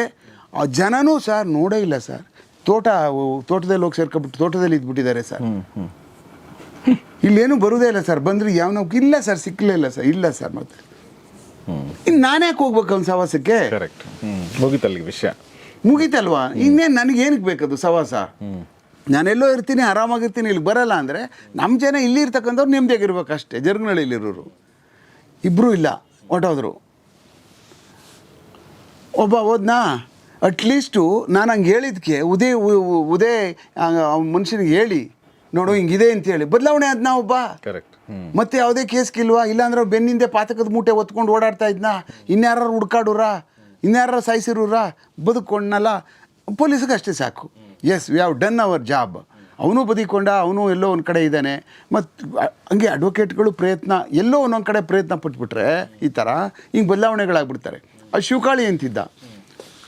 ಆ ಜನನೂ ಸರ್ ನೋಡೇ ಇಲ್ಲ ಸರ್. ತೋಟ ತೋಟದಲ್ಲಿ ಹೋಗಿ ಸೇರ್ಕೊಬಿಟ್ಟು ತೋಟದಲ್ಲಿ ಇದ್ಬಿಟ್ಟಿದ್ದಾರೆ ಸರ್. ಇಲ್ಲೇನು ಬರುವುದೇ ಇಲ್ಲ ಸರ್. ಬಂದ್ರೆ ಯಾವ ಇಲ್ಲ ಸರ್ ಸಿಕ್ಕಲೇ ಇಲ್ಲ ಸರ್. ಇಲ್ಲ ಸರ್ ಮತ್ತೆ ಇನ್ನು ನಾನು ಯಾಕೆ ಹೋಗ್ಬೇಕು ಅವ್ನ ಸವಾಸಕ್ಕೆ? ಕರೆಕ್ಟ್ ಹ್ಞೂ ಮುಗಿತಲ್ಲಿಗೆ ವಿಷಯ. ಮುಗೀತಲ್ವಾ ಇನ್ನೇನು ನನಗೆ ಏನಕ್ಕೆ ಬೇಕದು ಸವಾಸ? ನಾನೆಲ್ಲೋ ಇರ್ತೀನಿ ಆರಾಮಾಗಿರ್ತೀನಿ ಇಲ್ಲಿ ಬರಲ್ಲ ಅಂದರೆ ನಮ್ಮ ಜನ ಇಲ್ಲಿ ಇರ್ತಕ್ಕಂಥವ್ರು ನೆಮ್ಮದಿಯಾಗಿರ್ಬೇಕು ಅಷ್ಟೇ. ಜರ್ಗನಳ್ಳಿಲಿರೋರು ಇಬ್ಬರೂ ಇಲ್ಲ ಹೊಟ್ಟೋದ್ರು ಒಬ್ಬ ಹೋದ್ನಾ? ಅಟ್ಲೀಸ್ಟು ನಾನು ಹಂಗೆ ಹೇಳಿದ್ಕೆ ಉದಯ ಉದಯ ಮನುಷ್ಯನಿಗೆ ಹೇಳಿ ನೋಡು ಹಿಂಗಿದೆ ಅಂತೇಳಿ ಬದಲಾವಣೆ ಆದ್ನಾ ಒಬ್ಬ ಕರೆಕ್ಟ್ ಮತ್ತೆ ಯಾವುದೇ ಕೇಸ್ ಕಿಲ್ವಾ ಇಲ್ಲಾಂದ್ರೆ ಬೆನ್ನಿಂದೆ ಪಾತಕದ ಮೂಟೆ ಒತ್ಕೊಂಡು ಓಡಾಡ್ತಾ ಇದ್ನ? ಇನ್ಯಾರು ಹುಡ್ಕಾಡುರ? ಇನ್ಯಾರ ಸಾಯಿಸಿರೂರ? ಬದುಕೊಂಡ್ನಲ್ಲ ಪೊಲೀಸಿಗೆ ಅಷ್ಟೇ ಸಾಕು. Yes we have done our job ಅವನು ಬದಿಕೊಂಡ ಅವನು ಎಲ್ಲೋ ಒಂದು ಕಡೆ ಇದ್ದಾನೆ. ಮತ್ತು ಹಂಗೆ ಅಡ್ವೊಕೇಟ್ಗಳು ಪ್ರಯತ್ನ ಎಲ್ಲೋ ಒಂದೊಂದು ಕಡೆ ಪ್ರಯತ್ನ ಪಟ್ಬಿಟ್ರೆ ಈ ಥರ ಹಿಂಗೆ ಬದಲಾವಣೆಗಳಾಗ್ಬಿಡ್ತಾರೆ. ಆ ಶಿವಕಾಳಿ ಅಂತಿದ್ದ.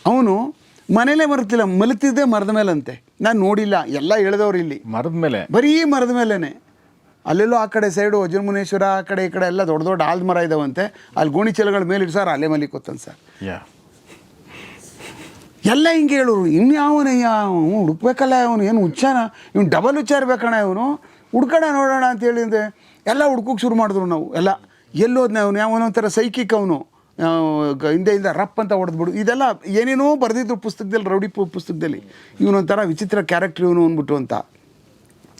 ಅವನು ಮನೇಲೆ ಬರುತ್ತಿಲ್ಲ ಮಲತಿದ್ದೆ ಮರದ ಮೇಲಂತೆ. ನಾನು ನೋಡಿಲ್ಲ ಎಲ್ಲ ಹೇಳಿದವ್ರು ಇಲ್ಲಿ. ಮರದ ಮೇಲೆ? ಬರೀ ಮರದ ಮೇಲೇ ಅಲ್ಲೆಲ್ಲೋ ಆ ಕಡೆ ಸೈಡು ವಜ್ರಮುನೇಶ್ವರ ಆ ಕಡೆ ಈ ಕಡೆ ಎಲ್ಲ ದೊಡ್ಡ ದೊಡ್ಡ ಆಲ್ದ ಮರ ಇದಾವಂತೆ. ಅಲ್ಲಿ ಗೋಣಿಚೀಲಗಳ ಮೇಲೆ ಇಟ್ಟು ಸರ್ ಅಲ್ಲೇ ಮಲಿಕೊತ್ತಾನೆ ಸರ್. ಯಾ. ಎಲ್ಲ ಹಿಂಗೆ ಹೇಳೋರು. ಇನ್ಯಾವನಯ್ಯ ಅವನು ಹುಡುಕ್ಬೇಕಲ್ಲ ಅವನು ಏನು ಹುಚ್ಚಾನ? ಇವ್ನು ಡಬಲ್ ಹುಚ್ಚ ಇರ್ಬೇಕಣ್ಣ ಇವನು. ಹುಡ್ಕೋಣ ನೋಡೋಣ ಅಂತ ಹೇಳಿದ್ರೆ ಎಲ್ಲ ಹುಡ್ಕೋಕೆ ಶುರು ಮಾಡಿದ್ರು ನಾವು ಎಲ್ಲ. ಎಲ್ಲೋದ್ನ ಅವನು ಯಾವನೋ ಒಂಥರ ಸೈಕಿಕ್ ಅವನು. ಹಿಂದೆಯಿಂದ ರಪ್ ಅಂತ ಹೊಡೆದ್ಬಿಡು ಇದೆಲ್ಲ ಏನೇನೋ ಬರೆದಿದ್ರು ಪುಸ್ತಕದಲ್ಲಿ, ರೌಡಿ ಪುಸ್ತಕದಲ್ಲಿ. ಇವನೊಂಥರ ವಿಚಿತ್ರ ಕ್ಯಾರೆಕ್ಟರ್ ಇವನು ಅಂದ್ಬಿಟ್ಟು ಅಂತ.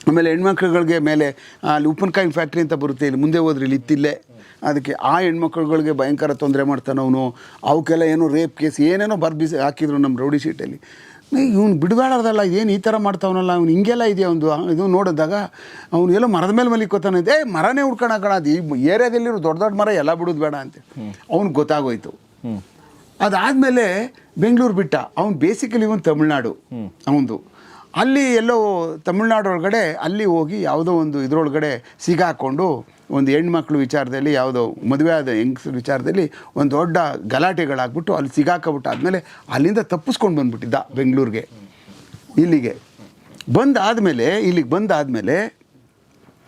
ಆಮೇಲೆ ಹೆಣ್ಮಕ್ಳುಗಳಿಗೆ ಮೇಲೆ ಅಲ್ಲಿ ಉಪ್ಪಿನಕಾಯಿ ಫ್ಯಾಕ್ಟ್ರಿ ಅಂತ ಬರುತ್ತೆ, ಇಲ್ಲಿ ಮುಂದೆ ಹೋದ್ರೆ ಇಲ್ಲಿ ಇತ್ತಿಲ್ಲೇ. ಅದಕ್ಕೆ ಆ ಹೆಣ್ಮಕ್ಳುಗಳಿಗೆ ಭಯಂಕರ ತೊಂದರೆ ಮಾಡ್ತಾನೆ ಅವನು. ಅವಕ್ಕೆಲ್ಲ ಏನೋ ರೇಪ್ ಕೇಸ್ ಏನೇನೋ ಬರ್ಬಿಸಿ ಹಾಕಿದ್ರು ನಮ್ಮ ರೌಡಿ ಶೀಟಲ್ಲಿ. ಇವ್ನು ಬಿಡಬೇಡದಲ್ಲ ಏನು ಈ ಥರ ಮಾಡ್ತಾವನಲ್ಲ ಅವ್ನು ಹಿಂಗೆಲ್ಲ ಇದೆಯಾ ಒಂದು? ಇದು ನೋಡಿದಾಗ ಅವನು ಎಲ್ಲೋ ಮರದ ಮೇಲೆ ಮಲಿಕೋತಾನೆ ಏ ಮರನೇ ಹುಡ್ಕೋಣ ಕಣ ಅದು ಈ ಏರಿಯಾದಲ್ಲಿರೋ ದೊಡ್ಡ ದೊಡ್ಡ ಮರ ಎಲ್ಲ ಬಿಡೋದು ಬೇಡ ಅಂತ. ಅವ್ನಿಗೆ ಗೊತ್ತಾಗೋಯ್ತು. ಅದಾದಮೇಲೆ ಬೆಂಗಳೂರು ಬಿಟ್ಟ. ಅವ್ನು ಬೇಸಿಕಲಿ ಇವನು ತಮಿಳ್ನಾಡು ಅವನದು. ಅಲ್ಲಿ ಎಲ್ಲೋ ತಮಿಳ್ನಾಡು ಒಳಗಡೆ ಅಲ್ಲಿ ಹೋಗಿ ಯಾವುದೋ ಒಂದು ಇದರೊಳಗಡೆ ಸಿಗಾಕೊಂಡು ಒಂದು ಹೆಣ್ಮಕ್ಳು ವಿಚಾರದಲ್ಲಿ ಯಾವುದೋ ಮದುವೆ ಆದ ಹೆಂಗಸ್ರ ವಿಚಾರದಲ್ಲಿ ಒಂದು ದೊಡ್ಡ ಗಲಾಟೆಗಳಾಗ್ಬಿಟ್ಟು ಅಲ್ಲಿ ಸಿಗಾಕಬಿಟ್ಟು ಆದಮೇಲೆ ಅಲ್ಲಿಂದ ತಪ್ಪಿಸ್ಕೊಂಡು ಬಂದ್ಬಿಟ್ಟಿದ್ದ ಬೆಂಗಳೂರಿಗೆ. ಇಲ್ಲಿಗೆ. ಬಂದಾದಮೇಲೆ ಇಲ್ಲಿಗೆ ಬಂದಾದಮೇಲೆ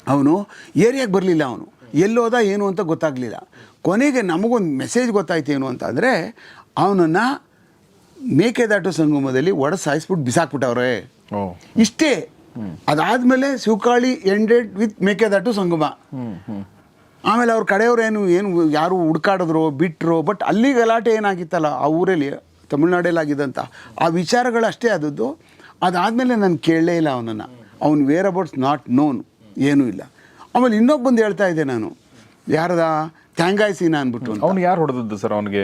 ಅವನು ಏರಿಯಾಗೆ ಬರಲಿಲ್ಲ ಅವನು. ಎಲ್ಲೋದ ಏನು ಅಂತ ಗೊತ್ತಾಗಲಿಲ್ಲ. ಕೊನೆಗೆ ನಮಗೊಂದು ಮೆಸೇಜ್ ಗೊತ್ತಾಯ್ತು ಏನು ಅಂತ ಅಂದರೆ ಅವನನ್ನು ಮೇಕೆದಾಟು ಸಂಗಮದಲ್ಲಿ ಒಡ ಸಾಯಿಸ್ಬಿಟ್ಟು ಬಿಸಾಕ್ಬಿಟ್ಟವ್ರೆ ಇಷ್ಟೇ ಅದಾದಮೇಲೆ ಶಿವಕಾಳಿ ಎಂಡೆಡ್ ವಿತ್ ಮೇಕೆದಾಟು ಸಂಗಮ. ಆಮೇಲೆ ಅವ್ರ ಕಡೆಯವ್ರು ಏನು ಏನು ಯಾರು ಹುಡ್ಕಾಡಿದ್ರು ಬಿಟ್ಟರು ಬಟ್ ಅಲ್ಲಿ ಗಲಾಟೆ ಏನಾಗಿತ್ತಲ್ಲ, ಆ ಊರಲ್ಲಿ ತಮಿಳ್ನಾಡಲ್ಲಿ ಆಗಿದ್ದಂಥ ಆ ವಿಚಾರಗಳಷ್ಟೇ ಆದದ್ದು. ಅದಾದಮೇಲೆ ನಾನು ಕೇಳಲೇ ಇಲ್ಲ ಅವನನ್ನು. ಅವನು ವೇರ್ ಅಬೌಟ್ಸ್ ನಾಟ್ ನೋನ್ ಏನೂ ಇಲ್ಲ. ಆಮೇಲೆ ಇನ್ನೊಬ್ಬಂದು ಹೇಳ್ತಾ ಇದ್ದೆ ನಾನು. ಯಾರದ? ಥ್ಯಾಂಗಾಯ್ ಸೀನಾ ಅಂದ್ಬಿಟ್ಟು ಅಂತ. ಅವ್ನು ಯಾರು ಹೊಡೆದದ್ದು ಸರ್ ಅವನಿಗೆ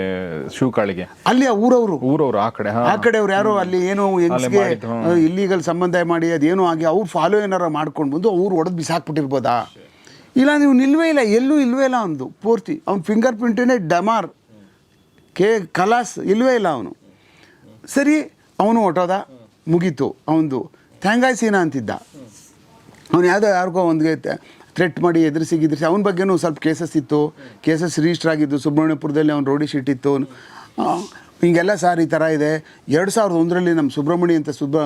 ಶಿವಕಾಳಿಗೆ ಅಲ್ಲಿ ಆ ಊರವರು. ಊರವ್ರು ಆ ಕಡೆ ಹಾ. ಆ ಕಡೆಯವ್ರು ಯಾರೋ ಅಲ್ಲಿ ಏನೋ ಹೆಂಗ್ಸ್ಗೆ ಮಾಡಿದ್ದು, ಇಲ್ಲಿಗಲ್ ಸಂಬಂಧ ಮಾಡಿ ಅದೇನೋ ಆಗಿ ಅವ್ರು ಫಾಲೋ ಏನಾರ ಮಾಡ್ಕೊಂಡು ಬಂದು ಅವ್ರು ಹೊಡೆದು ಬಿಸಾಕ್ಬಿಟ್ಟಿರ್ಬೋದಾ? ಇಲ್ಲ ನೀವು ನಿಲ್ವೇ ಇಲ್ಲ ಎಲ್ಲೂ ಇಲ್ವೇ ಇಲ್ಲ ಅವನದು ಪೂರ್ತಿ. ಅವ್ನ ಫಿಂಗರ್ ಪ್ರಿಂಟೇ ಡಮಾರ್ ಕೆ ಕಲಾಸ್ ಇಲ್ವೇ ಇಲ್ಲ ಅವನು. ಸರಿ ಅವನು ಹೊಟ್ಟೋದ ಮುಗೀತು ಅವನದು ಥ್ಯಾಂಗಾಯ್ ಸೀನಾ ಅಂತಿದ್ದ. ಅವ್ನು ಯಾವುದೋ ಯಾರಿಗೋ ಒಂದಿಗೆ ಥ್ರೆಟ್ ಮಾಡಿ ಎದುರಿಸಿ ಗಿದ್ರಿಸಿ ಅವನ ಬಗ್ಗೆನೂ ಸ್ವಲ್ಪ ಕೇಸಸ್ ಇತ್ತು. ಕೇಸಸ್ ರಿಜಿಸ್ಟರ್ ಆಗಿದ್ದು ಸುಬ್ರಹ್ಮಣ್ಯಪುರದಲ್ಲಿ ಅವ್ನು ರೋಡಿ ಶೀಟ್ ಇತ್ತು. ಅವನು ಹಿಂಗೆಲ್ಲ ಸರ್ ಈ ಥರ ಇದೆ. ಎರಡು ಸಾವಿರದ ಒಂದರಲ್ಲಿ ನಮ್ಮ ಸುಬ್ರಹ್ಮಣ್ಯ ಅಂತ ಸುಬ್ರ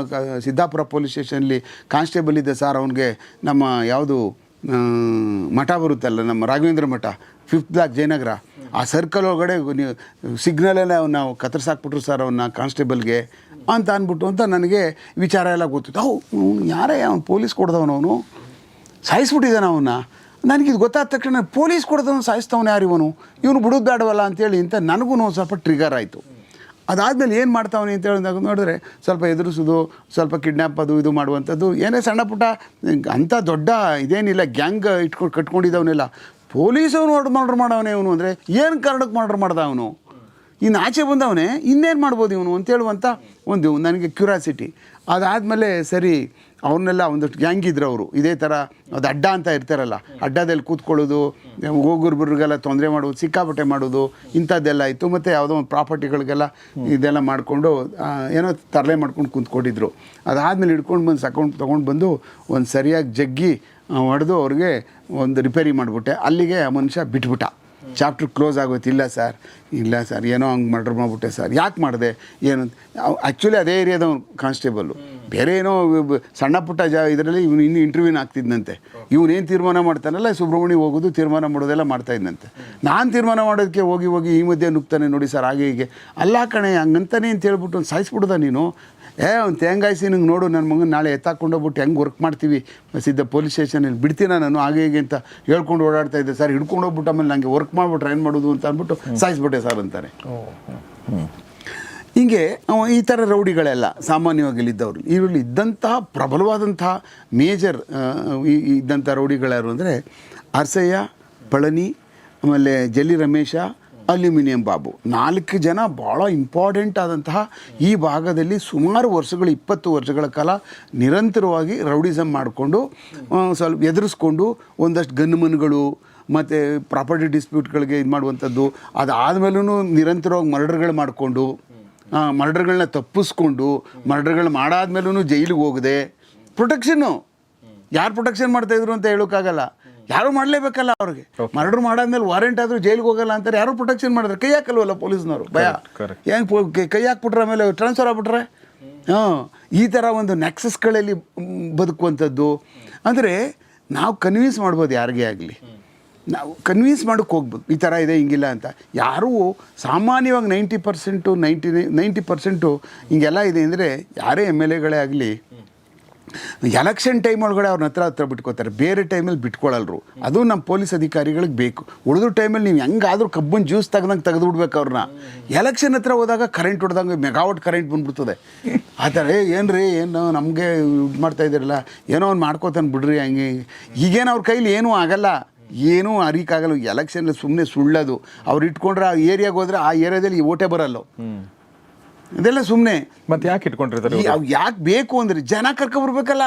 ಸಿದ್ದಾಪುರ ಪೊಲೀಸ್ ಸ್ಟೇಷನಲ್ಲಿ ಕಾನ್ಸ್ಟೇಬಲ್ ಇದ್ದ ಸರ್ ಅವನಿಗೆ ನಮ್ಮ ಯಾವುದು ಮಠ ಬರುತ್ತಲ್ಲ, ನಮ್ಮ ರಾಘವೇಂದ್ರ ಮಠ ಫಿಫ್ತ್ ಬ್ಲಾಕ್ ಜಯನಗರ. ಆ ಸರ್ಕಲ್ ಒಳಗಡೆ ನೀವು ಸಿಗ್ನಲಲ್ಲೇ ಅವನ್ನ ಕತ್ತರಿಸಾಕ್ಬಿಟ್ರು ಸರ್ ಅವನ್ನ ಕಾನ್ಸ್ಟೇಬಲ್ಗೆ ಅಂತ ಅಂದ್ಬಿಟ್ಟು ಅಂತ ನನಗೆ ವಿಚಾರ ಎಲ್ಲ ಗೊತ್ತಿತ್ತು. ಅವು ಅವ್ನು ಯಾರೇ ಅವ್ನು ಪೊಲೀಸ್ ಕೊಡ್ದವನು ಸಾಯಿಸ್ಬಿಟ್ಟಿದ್ದಾನೆ ಅವನ್ನ. ನನಗಿದು ಗೊತ್ತಾದ ತಕ್ಷಣ ಪೊಲೀಸ್ ಕೊಡ್ದವನು ಸಾಯಿಸ್ತವನು ಯಾರು ಇವನು? ಇವನು ಬಿಡೋದು ಬೇಡವಲ್ಲ ಅಂತೇಳಿ ಅಂತ ನನಗೂ ಒಂದು ಸ್ವಲ್ಪ ಟ್ರಿಗರ್ ಆಯಿತು. ಅದಾದಮೇಲೆ ಏನು ಮಾಡ್ತಾವನಿ ಅಂತ ಹೇಳಿದಾಗ ನೋಡಿದ್ರೆ ಸ್ವಲ್ಪ ಎದುರಿಸೋದು, ಸ್ವಲ್ಪ ಕಿಡ್ನ್ಯಾಪ್ ಅದು ಇದು ಮಾಡುವಂಥದ್ದು. ಏನೇ ಸಣ್ಣ ಪುಟ್ಟ, ಅಂಥ ದೊಡ್ಡ ಇದೇನಿಲ್ಲ ಗ್ಯಾಂಗ್ ಇಟ್ಕೊಂಡು ಕಟ್ಕೊಂಡಿದ್ದವನಿಲ್ಲ. ಪೊಲೀಸವನು ಆರ್ಡ್ರ್ ಮಾಡ್ರ್ ಮಾಡವನೇ ಇವನು ಅಂದರೆ ಏನು ಕಾರಣಕ್ಕೆ ಮಾಡ್ರ್ ಮಾಡ್ದ ಅವನು? ಇನ್ನು ಆಚೆ ಬಂದವನೇ ಇನ್ನೇನು ಮಾಡ್ಬೋದು ಇವನು ಅಂತ ಹೇಳುವಂಥ ಒಂದು ನನಗೆ ಕ್ಯೂರಾಸಿಟಿ ಅದಾದಮೇಲೆ ಸರಿ ಅವ್ರನ್ನೆಲ್ಲ ಒಂದಷ್ಟು ಗ್ಯಾಂಗ್ ಇದ್ರು ಅವರು. ಇದೇ ಥರ ಅದು ಅಡ್ಡ ಅಂತ ಇರ್ತಾರಲ್ಲ. ಅಡ್ಡದಲ್ಲಿ ಕೂತ್ಕೊಳ್ಳೋದು ಹೋಗುರ್ಬರಿಗೆಲ್ಲ ತೊಂದರೆ ಮಾಡೋದು, ಸಿಕ್ಕಾಪಟ್ಟೆ ಮಾಡೋದು, ಇಂಥದ್ದೆಲ್ಲ ಇತ್ತು. ಮತ್ತು ಯಾವುದೋ ಒಂದು ಪ್ರಾಪರ್ಟಿಗಳಿಗೆಲ್ಲ ಇದೆಲ್ಲ ಮಾಡಿಕೊಂಡು ಏನೋ ತರಲೆ ಮಾಡ್ಕೊಂಡು ಕೂತ್ಕೊಂಡಿದ್ರು ಅದಾದಮೇಲೆ ಹಿಡ್ಕೊಂಡು ಬಂದು ಸಕೊಂಡು ತೊಗೊಂಡು ಬಂದು ಒಂದು ಸರಿಯಾಗಿ ಜಗ್ಗಿ ಹೊಡೆದು ಅವ್ರಿಗೆ ಒಂದು ರಿಪೇರಿ ಮಾಡಿಬಿಟ್ಟೆ. ಅಲ್ಲಿಗೆ ಆ ಮನುಷ್ಯ ಬಿಟ್ಬಿಟ್ಟ. ಚಾಪ್ಟರ್ ಕ್ಲೋಸ್ ಆಗೋಯ್ತು. ಇಲ್ಲ ಸರ್ ಇಲ್ಲ ಸರ್, ಏನೋ ಹಂಗೆ ಮರ್ಡರ್ ಮಾಡಿಬಿಟ್ಟೆ ಸರ್. ಯಾಕೆ ಮಾಡಿದೆ? ಏನು ಆ್ಯಕ್ಚುಲಿ ಅದೇ ಏರಿಯಾದ ಕಾನ್ಸ್ಟೇಬಲ್ಲು ಬೇರೆ ಏನೋ ಸಣ್ಣ ಪುಟ್ಟ ಜಾ, ಇದರಲ್ಲಿ ಇವನು ಇನ್ನೂ ಇಂಟರ್ವ್ಯೂನ ಆಗ್ತಿದ್ದಂತೆ ಇವನೇನು ತೀರ್ಮಾನ ಮಾಡ್ತಾನಲ್ಲ, ಸುಬ್ರಹ್ಮಣ್ಯ ಹೋಗೋದು, ತೀರ್ಮಾನ ಮಾಡೋದೆಲ್ಲ ಮಾಡ್ತಾ ಇದ್ದಂತೆ ನಾನು ತೀರ್ಮಾನ ಮಾಡೋದಕ್ಕೆ ಹೋಗಿ ಹೋಗಿ ಈ ಮಧ್ಯೆ ನುಗ್ತಾನೆ ನೋಡಿ ಸರ್, ಹಾಗೆ ಹೀಗೆ. ಅಲ್ಲ ಕಣೆ, ಹಂಗಂತಾನೆ ಅಂತ ಹೇಳ್ಬಿಟ್ಟು ಸಾಯಿಸ್ಬಿಡ್ದ ನೀನು. ಏ ಅವ್ನು ತೇಂಗಾಯಿಸಿ ನಂಗೆ ನೋಡು ನನ್ನ ಮಗನ ನಾಳೆ ಎತ್ತಾಕೊಂಡೋಗ್ಬಿಟ್ಟು ಹೆಂಗೆ ವರ್ಕ್ ಮಾಡ್ತೀವಿ? ಸಿದ್ಧ ಪೊಲೀಸ್ ಸ್ಟೇಷನಲ್ಲಿ ಬಿಡ್ತೀನ ನಾನು ಹಾಗೆ ಹೀಗೆ ಅಂತ ಹೇಳ್ಕೊಂಡು ಓಡಾಡ್ತಾ ಇದ್ದೆ. ಸರ್ ಹಿಡ್ಕೊಂಡು ಹೋಗ್ಬಿಟ್ಟು ಆಮೇಲೆ ನನಗೆ ವರ್ಕ್ ಮಾಡಿಬಿಟ್ರೆ ಏನು ಮಾಡೋದು ಅಂತ ಅಂದ್ಬಿಟ್ಟು ಸಾಯಿಸ್ಬಿಟ್ಟೆ ಸರ್ ಅಂತಾರೆ. ಹಿಂಗೆ ಈ ಥರ ರೌಡಿಗಳೆಲ್ಲ ಸಾಮಾನ್ಯವಾಗಿ ಇಲ್ಲಿದ್ದವರು ಇವರಲ್ಲಿ ಇದ್ದಂತಹ ಪ್ರಬಲವಾದಂತಹ ಮೇಜರ್ ಇದ್ದಂಥ ರೌಡಿಗಳ್ಯಾರು ಅಂದರೆ ಅರ್ಸಯ್ಯ ಪಳನಿ ಆಮೇಲೆ ಜಲ್ಲಿ ರಮೇಶ ಅಲ್ಯೂಮಿನಿಯಂ ಬಾಬು. ನಾಲ್ಕು ಜನ ಭಾಳ ಇಂಪಾರ್ಟೆಂಟ್ ಆದಂತಹ ಈ ಭಾಗದಲ್ಲಿ ಸುಮಾರು ವರ್ಷಗಳು, ಇಪ್ಪತ್ತು ವರ್ಷಗಳ ಕಾಲ ನಿರಂತರವಾಗಿ ರೌಡಿಸಮ್ ಮಾಡಿಕೊಂಡು ಸ್ವಲ್ಪ ಎದುರಿಸ್ಕೊಂಡು ಒಂದಷ್ಟು ಗನ್ಮನ್ಗಳು ಮತ್ತು ಪ್ರಾಪರ್ಟಿ ಡಿಸ್ಪ್ಯೂಟ್ಗಳಿಗೆ ಇದು ಮಾಡುವಂಥದ್ದು ಅದಾದಮೇಲೂ ನಿರಂತರವಾಗಿ ಮರ್ಡರ್ಗಳು ಮಾಡಿಕೊಂಡು ಮರ್ಡರ್ಗಳನ್ನ ತಪ್ಪಿಸ್ಕೊಂಡು ಮರ್ಡರ್ಗಳು ಮಾಡಾದ್ಮೇಲೂ ಜೈಲಿಗೆ ಹೋಗದೆ ಪ್ರೊಟೆಕ್ಷನ್ನು ಯಾರು ಪ್ರೊಟೆಕ್ಷನ್ ಮಾಡ್ತಾ ಇದ್ರು ಅಂತ ಹೇಳೋಕ್ಕಾಗಲ್ಲ. ಯಾರು ಮಾಡಲೇಬೇಕಲ್ಲ ಅವ್ರಿಗೆ? ಮರ್ಡರ್ ಮಾಡಾದ್ಮೇಲೆ ವಾರೆಂಟ್ ಆದ್ರೂ ಜೈಲಿಗೆ ಹೋಗಲ್ಲ ಅಂತಾರೆ ಯಾರು ಪ್ರೊಟೆಕ್ಷನ್ ಮಾಡಿದ್ರೆ? ಕೈ ಹಾಕಲ್ವಲ್ಲ ಪೊಲೀಸ್ನವರು? ಭಯ. ಹೆಂಗ್ ಕೈ ಹಾಕ್ಬಿಟ್ರೆ ಆಮೇಲೆ ಟ್ರಾನ್ಸ್ಫರ್ ಆಗ್ಬಿಟ್ರೆ? ಹಾಂ. ಈ ಥರ ಒಂದು ನೆಕ್ಸಸ್ಗಳಲ್ಲಿ ಬದುಕುವಂಥದ್ದು. ಅಂದರೆ ನಾವು ಕನ್ವಿನ್ಸ್ ಮಾಡ್ಬೋದು ಯಾರಿಗೇ ಆಗಲಿ. ನಾವು ಕನ್ವಿನ್ಸ್ ಮಾಡೋಕ್ಕೆ ಹೋಗ್ಬೋದು. ಈ ಥರ ಇದೆ ಹಿಂಗಿಲ್ಲ ಅಂತ. ಯಾರೂ ಸಾಮಾನ್ಯವಾಗಿ ninety percent ninety ninety percent ಹಿಂಗೆಲ್ಲ ಇದೆ ಅಂದರೆ ಯಾರೇ ಎಂ ಎಲ್ ಎಗಳೇ ಆಗಲಿ ಎಲೆಕ್ಷನ್ ಟೈಮ್ ಒಳಗಡೆ ಅವ್ರನ್ನ ಹತ್ರ ಹತ್ರ ಬಿಟ್ಕೋತಾರೆ. ಬೇರೆ ಟೈಮಲ್ಲಿ ಬಿಟ್ಕೊಳ್ಳಲ್ರು ಅದು ನಮ್ಮ ಪೊಲೀಸ್ ಅಧಿಕಾರಿಗಳಿಗೆ ಬೇಕು. ಉಳಿದ ಟೈಮಲ್ಲಿ ನೀವು ಹೆಂಗಾದ್ರೂ ಕಬ್ಬನ್ ಜ್ಯೂಸ್ ತೆಗ್ದಂಗೆ ತೆಗೆದು ಬಿಡ್ಬೇಕು ಅವ್ರನ್ನ. ಎಲೆಕ್ಷನ್ ಹತ್ರ ಹೋದಾಗ ಕರೆಂಟ್ ಹೊಡೆದಂಗೆ ಮೆಗಾವಟ್ ಕರೆಂಟ್ ಬಂದ್ಬಿಡ್ತದೆ. ಆ ಥರ ಏನು ರೀ ಏನು ನಮಗೆ ಇದು ಮಾಡ್ತಾ ಇದ್ದೀರಲ್ಲ, ಏನೋ ಒಂದು ಮಾಡ್ಕೋತಾನೆ ಬಿಡ್ರಿ ಹಂಗೆ. ಈಗೇನು ಅವ್ರ ಕೈಲಿ ಏನೂ ಆಗಲ್ಲ. ಏನೂ ಅರಿಕಾಗಲ್ಲ ಎಲೆಕ್ಷನ್ ಸುಮ್ಮನೆ ಸುಳ್ಳೋದು. ಅವ್ರು ಇಟ್ಕೊಂಡ್ರೆ ಆ ಏರಿಯಾಗೆ ಹೋದ್ರೆ ಆ ಏರಿಯಾದಲ್ಲಿ ಓಟೆ ಬರಲ್ಲ. ಇದೆಲ್ಲ ಸುಮ್ಮನೆ ಮತ್ತೆ ಯಾಕೆ ಇಟ್ಕೊಂಡಿರ್ತಾರೆ? ಯಾಕೆ ಬೇಕು ಅಂದ್ರೆ ಜನ ಕರ್ಕೊಬರ್ಬೇಕಲ್ಲ